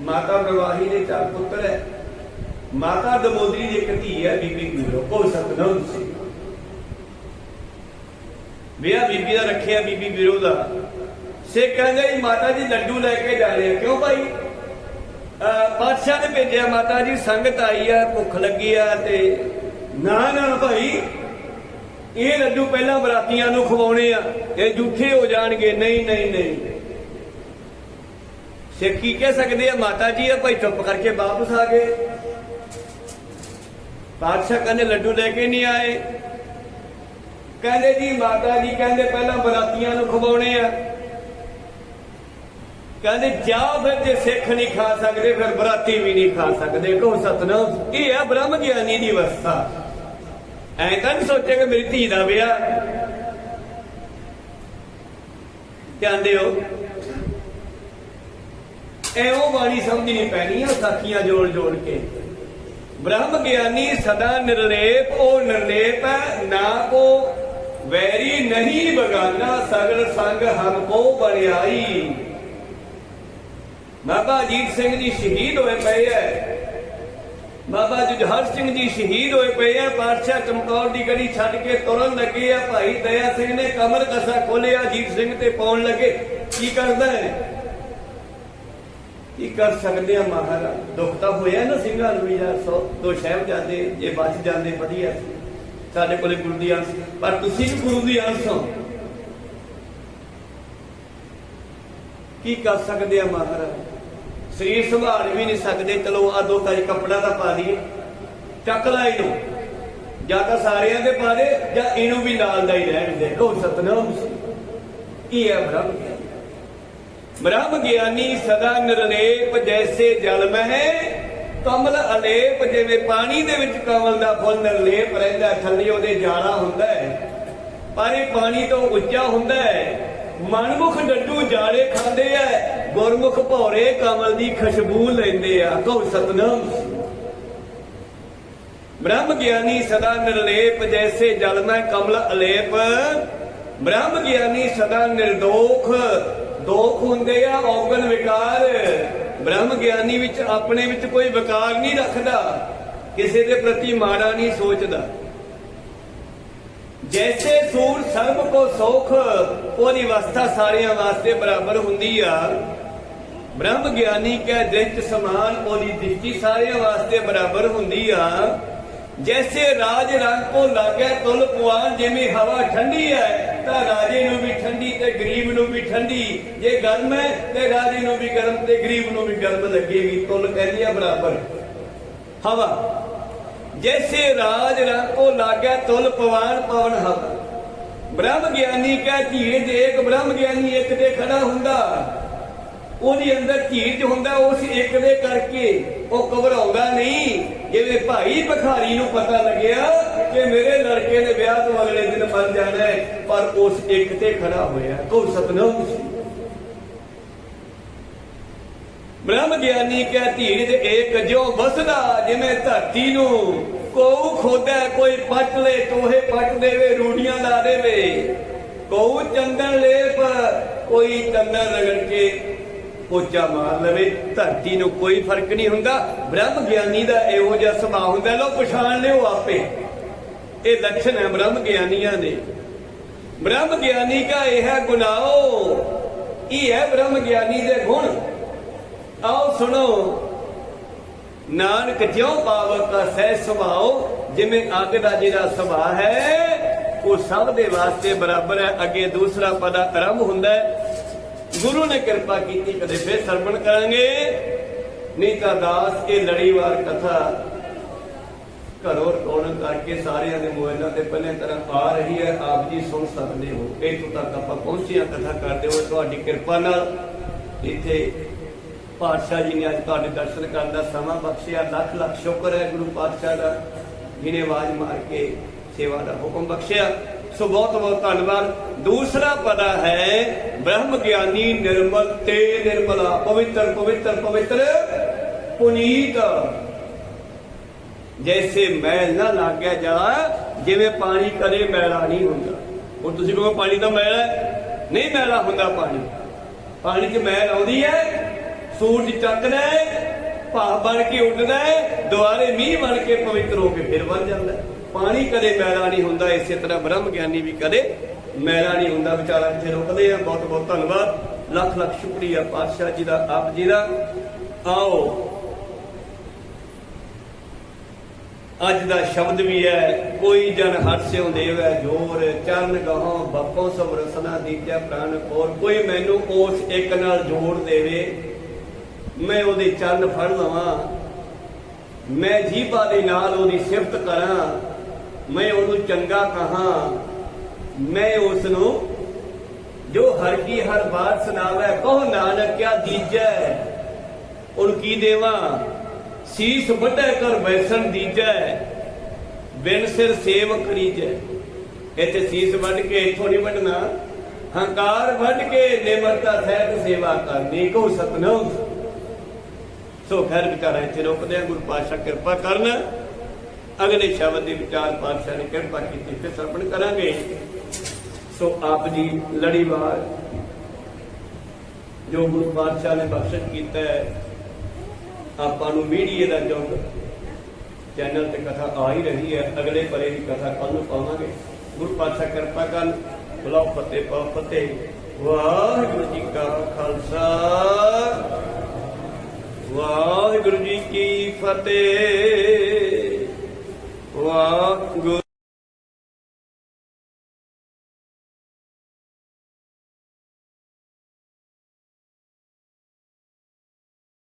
Speaker 1: ਮਾਤਾ ਪ੍ਰਵਾਹੀ ਦੇ ਚਾਰ ਪੁੱਤਰ ਹੈ। ਮਾਤਾ ਦਮੋਦਰੀ ਦੀ ਇੱਕ ਧੀ ਹੈ ਬੀਬੀ ਗੁਰੂ ਕੋ ਸਤਨਾਮ ਸਿੰਘ ਵਿਆਹ ਬੀਬੀ ਦਾ ਰੱਖਿਆ ਬੀਬੀ ਵੀਰੋ ਦਾ। ਸੇ ਕਹਿੰਦੇ ਜੀ, ਮਾਤਾ ਜੀ, ਲੱਡੂ ਲੈ ਕੇ ਜਾ ਰਹੇ ਆ। ਕਿਉਂ ਭਾਈ? ਅਹ ਨੇ ਭੇਜਿਆ, ਮਾਤਾ ਜੀ, ਸੰਗਤ ਆਈ ਆ, ਭੁੱਖ ਲੱਗੀ ਆ ਤੇ ਨਾ ਨਾ ਭਾਈ, ਇਹ ਲੱਡੂ ਪਹਿਲਾਂ ਬਰਾਤੀਆਂ ਨੂੰ ਖਵਾਉਣੇ ਆ ਇਹ ਝੂਠੇ ਹੋ ਜਾਣਗੇ। ਨਹੀਂ ਨਹੀਂ ਨਹੀਂ। ਸਿੱਖ ਕੀ ਕਹਿ ਸਕਦੇ ਆ, ਮਾਤਾ ਜੀ ਆ ਭਾਈ ਚੁੱਪ ਕਰਕੇ ਵਾਪਸ ਆ ਗਏ। ਪਾਤਸ਼ਾਹ ਕਹਿੰਦੇ, ਲੱਡੂ ਲੈ ਕੇ ਨਹੀਂ ਆਏ। ਕਹਿੰਦੇ, ਜੀ, ਮਾਤਾ ਜੀ ਕਹਿੰਦੇ, ਪਹਿਲਾਂ ਬਰਾਤੀਆਂ ਨੂੰ ਖਵਾਉਣੇ ਆ। ਕਹਿੰਦੇ, ਜਾ ਫਿਰ ਜੇ ਸਿੱਖ ਨਹੀਂ ਖਾ ਸਕਦੇ, ਫਿਰ ਬਰਾਤੀ ਵੀ ਨਹੀਂ ਖਾ ਸਕਦੇ। ਕਹੋ, ਸਤਨਾਮ ਇਹ ਹੈ ਬ੍ਰਹਮ ਗਿਆਨੀ ਦੀ ਅਵਸਥਾ? ਐ ਤਾਂ ਨਹੀਂ ਸੋਚਿਆ ਕਿ ਮੇਰੀ ਧੀ ਦਾ ਵਿਆਹ। ਧਿਆਨ ਦਿਓ ਐ ਉਹ ਬਾਣੀ ਸਮਝਣੀ ਪੈਣੀ ਆ, ਸਾਖੀਆਂ ਜੋੜ ਜੋੜ ਕੇ। ਬ੍ਰਹਮ ਗਿਆਨੀ ਸਦਾ ਨਿਰਲੇਪ, ਉਹ ਨਿਰਲੇਪ ਹੈ, ਨਾ ਕੋ ਵੈਰੀ ਨਹੀਂ, ਬਗਾਨਾ ਸਗਲ ਸੰਗ ਹਮ ਕੋ ਬੜਿਆਈ ਬਾਬਾ ਅਜੀਤ ਸਿੰਘ ਜੀ ਸ਼ਹੀਦ ਹੋਏ ਪਏ ਐ। ਬਾਬਾ ਜੁਝਾਰ ਸਿੰਘ ਜੀ ਸ਼ਹੀਦ ਹੋਏ ਪਏ ਐ। ਪਾਤਸ਼ਾਹ ਚਮਕੌਰ ਦੀ ਗੜੀ ਛੱਡ ਕੇ ਤੁਰਨ ਲੱਗੇ ਆ ਭਾਈ ਦਇਆ ਸਿੰਘ ਨੇ ਕਮਰ ਕਸਾ ਖੋਲਿਆ ਅਜੀਤ ਸਿੰਘ ਤੇ ਪਾਉਣ ਲੱਗੇ। ਕੀ ਕਰਦਾ ਹੈ ਕੀ ਕਰ ਸਕਦੇ ਆ। ਮਹਾਰਾਜ ਦੁੱਖ ਤਾਂ ਹੋਇਆ ਨਾ ਸਿੰਘਾਂ ਨੂੰ ਵੀ ਯਾਰ, ਸੋ ਦੋ ਸ਼ਹਿਬ ਜਾਂਦੇ ਜੇ ਬਚ ਜਾਂਦੇ, ਵਧੀਆ ਸੀ। ਸਾਡੇ ਕੋਲੇ ਗੁਰੂ ਦੀ ਅੰਸ ਪਰ ਤੁਸੀਂ ਵੀ ਗੁਰੂ ਦੀ ਅੰਸ ਹੋ। ਕੀ ਕਰ ਸਕਦੇ ਆ ਮਹਾਰਾਜ ਸਰੀਰ ਸੰਭਾਲ ਵੀ ਨਹੀਂ ਸਕਦੇ। ਚਲੋ ਆ ਦੋ ਕਾਈ ਕੱਪੜਾ ਤਾਂ ਪਾ ਦਈਏ ਚੱਕ ਲੈ ਇਹਨੂੰ। ਜਾਂ ਤਾਂ ਸਾਰਿਆਂ ਦੇ ਪਾ ਦੇ, ਜਾਂ ਇਹਨੂੰ ਵੀ ਨਾਲ ਦਾ ਹੀ ਰਹਿਣ ਦੇ। ਕੋ ਸਤਨਾਮ ਇਹ ਹੈ ਬ੍ਰਹਮ? ਬ੍ਰਹਮ ਗਿਆਨੀ ਸਦਾ ਨਿਰਲੇਪ ਜੈਸੇ ਜਲ ਮਹਿ ਕਮਲ ਅਲੇਪ ਜਿਵੇਂ ਪਾਣੀ ਦੇ ਵਿੱਚ ਕਮਲ ਦਾ ਫੁੱਲ ਨਿਰਲੇਪ ਰਹਿੰਦਾ, ਥੱਲੇ ਉਹਦੇ ਜਾਲਾ ਹੁੰਦਾ ਹੈ, ਪਰ ਇਹ ਪਾਣੀ ਤੋਂ ਉੱਚਾ ਹੁੰਦਾ ਹੈ। ਮਨਮੁਖ ਡੱਡੂ ਜਾਲੇ ਖਾਂਦੇ ਐ ਗੁਰਮੁਖ ਭੌਰੇ ਕਮਲ ਦੀ ਖੁਸ਼ਬੂ ਲੈਂਦੇ ਆ। ਕਹੋ ਸਤਨਾਮ। ਬ੍ਰਹਮ ਗਿਆਨੀ ਸਦਾ ਨਿਰਲੇਪ ਜੈਸੇ ਜਲ ਮੈਂ ਕਮਲ ਅਲੇਪ। ਬ੍ਰਹਮ ਗਿਆਨੀ ਸਦਾ ਨਿਰਦੋਖ ਦੋਖ ਹੁੰਦੇ ਆ, ਔਗਣ ਵਿਕਾਰ। ਬ੍ਰਹਮ ਗਿਆਨੀ ਵਿੱਚ, ਆਪਣੇ ਵਿੱਚ ਕੋਈ ਵਿਕਾਰ ਨਹੀਂ ਰੱਖਦਾ। ਕਿਸੇ ਦੇ ਪ੍ਰਤੀ ਮਾੜਾ ਨਹੀਂ ਸੋਚਦਾ। ਜੈਸੇ ਸੂਰ ਸਰਬ ਕੋ ਸੁਖ, ਉਹਦੀ ਅਵਸਥਾ ਸਾਰਿਆਂ ਵਾਸਤੇ ਬਰਾਬਰ ਹੁੰਦੀ ਆ। ਬ੍ਰਹਮ ਗਿਆਨੀ ਕੈ ਦ੍ਰਿਸ਼ ਸਮਾਨ, ਉਹਦੀ ਦ੍ਰਿਸ਼ਟੀ ਸਾਰਿਆਂ ਵਾਸਤੇ ਬਰਾਬਰ ਹੁੰਦੀ ਆ। ਜੈਸੇ ਰਾਜ ਰੰਗ ਕੋ ਲਾਗੇ ਤੁਲ ਪੁਆਨ ਜਿਵੇਂ ਹਵਾ ਠੰਡੀ ਹੈ ਤਾਂ ਰਾਜੇ ਨੂੰ ਵੀ ਠੰਡੀ ਤੇ ਗਰੀਬ ਨੂੰ ਵੀ ਠੰਡੀ ਜੇ ਗਰਮ ਹੈ ਤੇ ਰਾਜੇ ਨੂੰ ਵੀ ਗਰਮ ਤੇ ਗਰੀਬ ਨੂੰ ਵੀ ਗਰਮ ਲੱਗੇਗੀ ਤੁਲ ਕਹਿੰਦੀ ਆ ਬਰਾਬਰ ਹਵਾ ਜੈਸੇ ਰਾਜ ਰੰਗ ਕੋ ਲਾਗੇ ਤੁਲ ਪਵਾਨ ਪਵਨ ਹਵਾ ਬ੍ਰਹਮ ਗਿਆਨੀ ਕਾ ਧੀਰਜ ਇੱਕ ਬ੍ਰਹਮ ਗਿਆਨੀ ਇੱਕ ਤੇ ਖੜਾ ਹੁੰਦਾ ਉਹਦੇ ਅੰਦਰ ਧੀਰਜ ਹੁੰਦਾ, ਉਸ ਇੱਕ ਦੇ ਕਰਕੇ ਉਹ ਘਬਰਾਉਂਦਾ ਨਹੀਂ। ਜਿਵੇਂ ਭਾਈ ਭਖਾਰੀ ਨੂੰ ਪਤਾ ਲੱਗਿਆ ਕਿ ਮੇਰੇ ਲੜਕੇ ਨੇ ਵਿਆਹ ਤੋਂ ਅਗਲੇ ਦਿਨ ਮਰ ਜਾਣਾ ਹੈ, ਪਰ ਉਸ ਇੱਕ ਤੇ ਖੜਾ ਹੋਇਆ। ਕੋ ਸਤਨਾਮ ਬ੍ਰਹਮ ਗਿਆਨੀ ਕਹ ਧੀਰਜ ਇੱਕ ਜੋ ਵਸਦਾ, ਜਿਵੇਂ ਧਰਤੀ ਨੂੰ ਕੋਉ ਖੋਦਾ ਕੋਈ ਪੱਟ ਲੈ, ਤੋਹੇ ਪੱਟ ਦੇਵੇ, ਰੂੜੀਆਂ ਲਾ ਦੇਵੇ। ਕੋਉ ਚੰਦਨ ਲੇਪ, ਕੋਈ ਚੰਦਨ ਰਗੜ ਕੇ ਪੋਚਾ ਮਾਰ ਲਵੇ, ਧਰਤੀ ਨੂੰ ਕੋਈ ਫ਼ਰਕ ਨਹੀਂ ਹੁੰਦਾ। ਬ੍ਰਹਮ ਗਿਆਨੀ ਦਾ ਇਹੋ ਜਿਹਾ ਸੁਭਾਅ ਹੁੰਦਾ ਲੋ ਪਛਾਣ ਲਿਓ ਆਪੇ। ਇਹ ਲੱਛਣ ਹੈ ਬ੍ਰਹਮ ਗਿਆਨੀਆਂ ਦੇ। ਬ੍ਰਹਮ ਗਿਆਨੀ ਦਾ ਇਹ ਹੈ ਗੁਨਾਹੋ। ਇਹ ਹੈ ਬ੍ਰਹਮ ਗਿਆਨੀ ਦੇ ਗੁਣ। ਆਓ ਸੁਣੋ। ਨਾਨਕ ਜਿਉ ਪਾਵਕ ਦਾ ਸਹਿ ਸੁਭਾਓ, ਜਿਵੇਂ ਅੱਗ ਦਾ ਜਿਹੜਾ ਸੁਭਾਅ ਹੈ, ਉਹ ਸਭ ਦੇ ਵਾਸਤੇ ਬਰਾਬਰ ਹੈ। ਅੱਗੇ ਦੂਸਰਾ ਪਦਾ ਆਰੰਭ ਹੁੰਦਾ ਹੈ। ਗੁਰੂ ਨੇ ਕਿਰਪਾ ਕੀਤੀ, ਕਦੇ ਫੇਰ ਸਰਵਣ ਕਰਾਂਗੇ। ਨਹੀਂ ਤਾਂ ਦਾਸ ਇਹ ਲੜੀਵਾਰ ਕਥਾ ਘਰੋਂ ਰਿਕਾਰਡਿੰਗ ਕਰਕੇ ਸਾਰਿਆਂ ਦੇ ਮੋਬਾਈਲਾਂ ਤੇ ਪਹਿਲੇ ਤਰ੍ਹਾਂ ਆ ਰਹੀ ਹੈ। ਆਪ ਜੀ ਸੁਣ ਸਕਦੇ ਹੋ। ਇੱਥੋਂ ਤੱਕ ਆਪਾਂ ਪਹੁੰਚੇ ਪਹੁੰਚਿਆ ਕਥਾ ਕਰਦੇ ਹੋਏ ਤੁਹਾਡੀ ਕਿਰਪਾ ਨਾਲ। ਇੱਥੇ ਪਾਤਸ਼ਾਹ ਜੀ ਨੇ ਅੱਜ ਤੁਹਾਡੇ ਦਰਸ਼ਨ ਕਰਨ ਦਾ ਸਮਾਂ ਬਖਸ਼ਿਆ। ਲੱਖ ਲੱਖ ਸ਼ੁਕਰ ਹੈ ਗੁਰੂ ਪਾਤਸ਼ਾਹ ਦਾ। ਜਿਹਨੇ ਆਵਾਜ਼ ਮਾਰ ਕੇ ਸੇਵਾ ਦਾ ਹੁਕਮ ਬਖਸ਼ਿਆ। ਸੋ ਬਹੁਤ ਬਹੁਤ ਧੰਨਵਾਦ। ਦੂਸਰਾ ਪਦਾ ਹੈ ਬ੍ਰਹਮ ਗਿਆਨੀ ਨਿਰਮਲ ਤੇ ਨਿਰਮਲਾ, ਪਵਿੱਤਰ ਪਵਿੱਤਰ ਪਵਿੱਤਰ ਪੁਨੀਤ। ਜੈਸੇ ਮੈਲ ਨਾ ਲੱਗਿਆ ਜਾ, ਜਿਵੇਂ ਪਾਣੀ ਕਦੇ ਮੈਲਾ ਨਹੀਂ ਹੁੰਦਾ। ਹੁਣ ਤੁਸੀਂ ਕਹੋ ਪਾਣੀ ਦਾ ਮੈਲਾ ਹੈ? ਨਹੀਂ ਮੈਲਾ ਹੁੰਦਾ ਪਾਣੀ। ਪਾਣੀ 'ਚ ਮੈਲ ਆਉਂਦੀ ਹੈ, ਸੂਰਜ ਚੱਕਦਾ ਹੈ, ਭਾਵ ਬਣ ਕੇ ਉੱਡਦਾ ਹੈ, ਦੁਆਰੇ ਮੀਂਹ ਬਣ ਕੇ ਪਵਿੱਤਰ ਹੋ ਕੇ ਫਿਰ ਬਣ ਜਾਂਦਾ ਪਾਣੀ ਕਦੇ ਮੈਲਾ ਨਹੀਂ ਹੁੰਦਾ, ਇਸੇ ਤਰ੍ਹਾਂ ਬ੍ਰਹਮ ਗਿਆਨੀ ਵੀ ਕਦੇ ਮੈਲਾ ਨਹੀਂ ਹੁੰਦਾ। ਵਿਚਾਰਾ ਇੱਥੇ ਰੁਕਦੇ ਆ, ਬਹੁਤ ਬਹੁਤ ਧੰਨਵਾਦ। ਲੱਖ ਲੱਖ ਸ਼ੁਕਰੀਆ ਪਾਤਸ਼ਾਹ ਜੀ ਦਾ, ਆਪ ਜੀ ਦਾ। ਆਓ। ਅੱਜ ਦਾ ਸ਼ਬਦ ਵੀ ਹੈ, ਕੋਈ ਜਨ ਹਰਸਿਉ ਦੇਵੈ ਜੋਰ, ਚਰਨ ਗਹਾਂ ਬਪੋ ਸਭ ਰਸਨਾ ਦੀਤਿਆ ਪ੍ਰਾਨ ਕੋਰ। ਕੋਈ ਮੈਨੂੰ ਉਸ ਇੱਕ ਨਾਲ ਜੋੜ ਦੇਵੇ, ਮੈਂ ਉਹਦੇ ਚਰਨ ਫੜ ਲਵਾਂ। ਮੈਂ ਜੀਭਾ ਦੇ ਨਾਲ ਉਹਦੀ ਸਿਫਤ ਕਰਾਂ। ਮੈਂ ਉਹਨੂੰ ਚੰਗਾ ਕਹਾਂ, ਮੈਂ ਉਸ ਨੂੰ ਜੋ ਹਰ ਕੀ ਹਰ ਬਾਤ ਸੁਣਾਵੇ ਕਹੋ ਨਾਨਕ ਕਿਆ ਦੀਜੈ। ਉਹਨੂੰ ਕੀ ਦੇਵਾਂ? ਸੀਸ ਵੱਢੈ ਕਰ ਬੈਸਣ ਦੀਜੈ। ਬਿਨ ਸਿਰ ਸੇਵ ਕਰੀਜੈ ਇੱਥੇ ਸੀਸ ਵੱਢ ਕੇ ਇੱਥੋਂ ਨਹੀਂ ਵੱਢਣਾ। ਹੰਕਾਰ ਵੱਢ ਕੇ ਨਿਮਰਤਾ ਸਹਿਤ ਸੇਵਾ ਕਰਨੀ ਕੋ ਸਤਨਾਮ। ਸੋ ਖੈਰ ਵਿਚਾਰਾ ਇੱਥੇ ਰੁਕਦੇ ਆ ਗੁਰੂ ਪਾਤਸ਼ਾਹ ਕਿਰਪਾ ਕਰਨ। ਅਗਲੇ ਸ਼ਬਦ ਦੇ ਵਿਚਾਰ ਪਾਤਸ਼ਾਹ ਨੇ ਕਿਰਪਾ ਕੀਤੀ ਤੇ ਸਰਪਣ ਕਰਾਂਗੇ। ਸੋ ਆਪ ਜੀ ਲੜੀਵਾਰ ਜੋ ਗੁਰੂ ਪਾਤਸ਼ਾਹ ਨੇ ਬਖਸ਼ਿਸ਼ ਕੀਤਾ ਹੈ, ਆਪਾਂ ਨੂੰ ਮੀਡੀਏ ਦਾ ਯੁੱਗ ਚੈਨਲ ਤੇ ਕਥਾ ਆ ਹੀ ਰਹੀ ਹੈ, ਅਗਲੇ ਪਰੇ ਦੀ ਕਥਾ ਕੱਲ ਨੂੰ ਪਾਵਾਂਗੇ। ਗੁਰੂ ਪਾਤਸ਼ਾਹ ਕਿਰਪਾ ਕਰਨ, ਬੁਲਾਓ ਫਤਿਹ, ਪਾਓ ਫਤਿਹ। ਵਾਹਿਗੁਰੂ ਜੀ ਕਾ ਖਾਲਸਾ। ਵਾਹਿਗੁਰੂ ਜੀ ਕੀ ਫਤਿਹ। 우와, 그.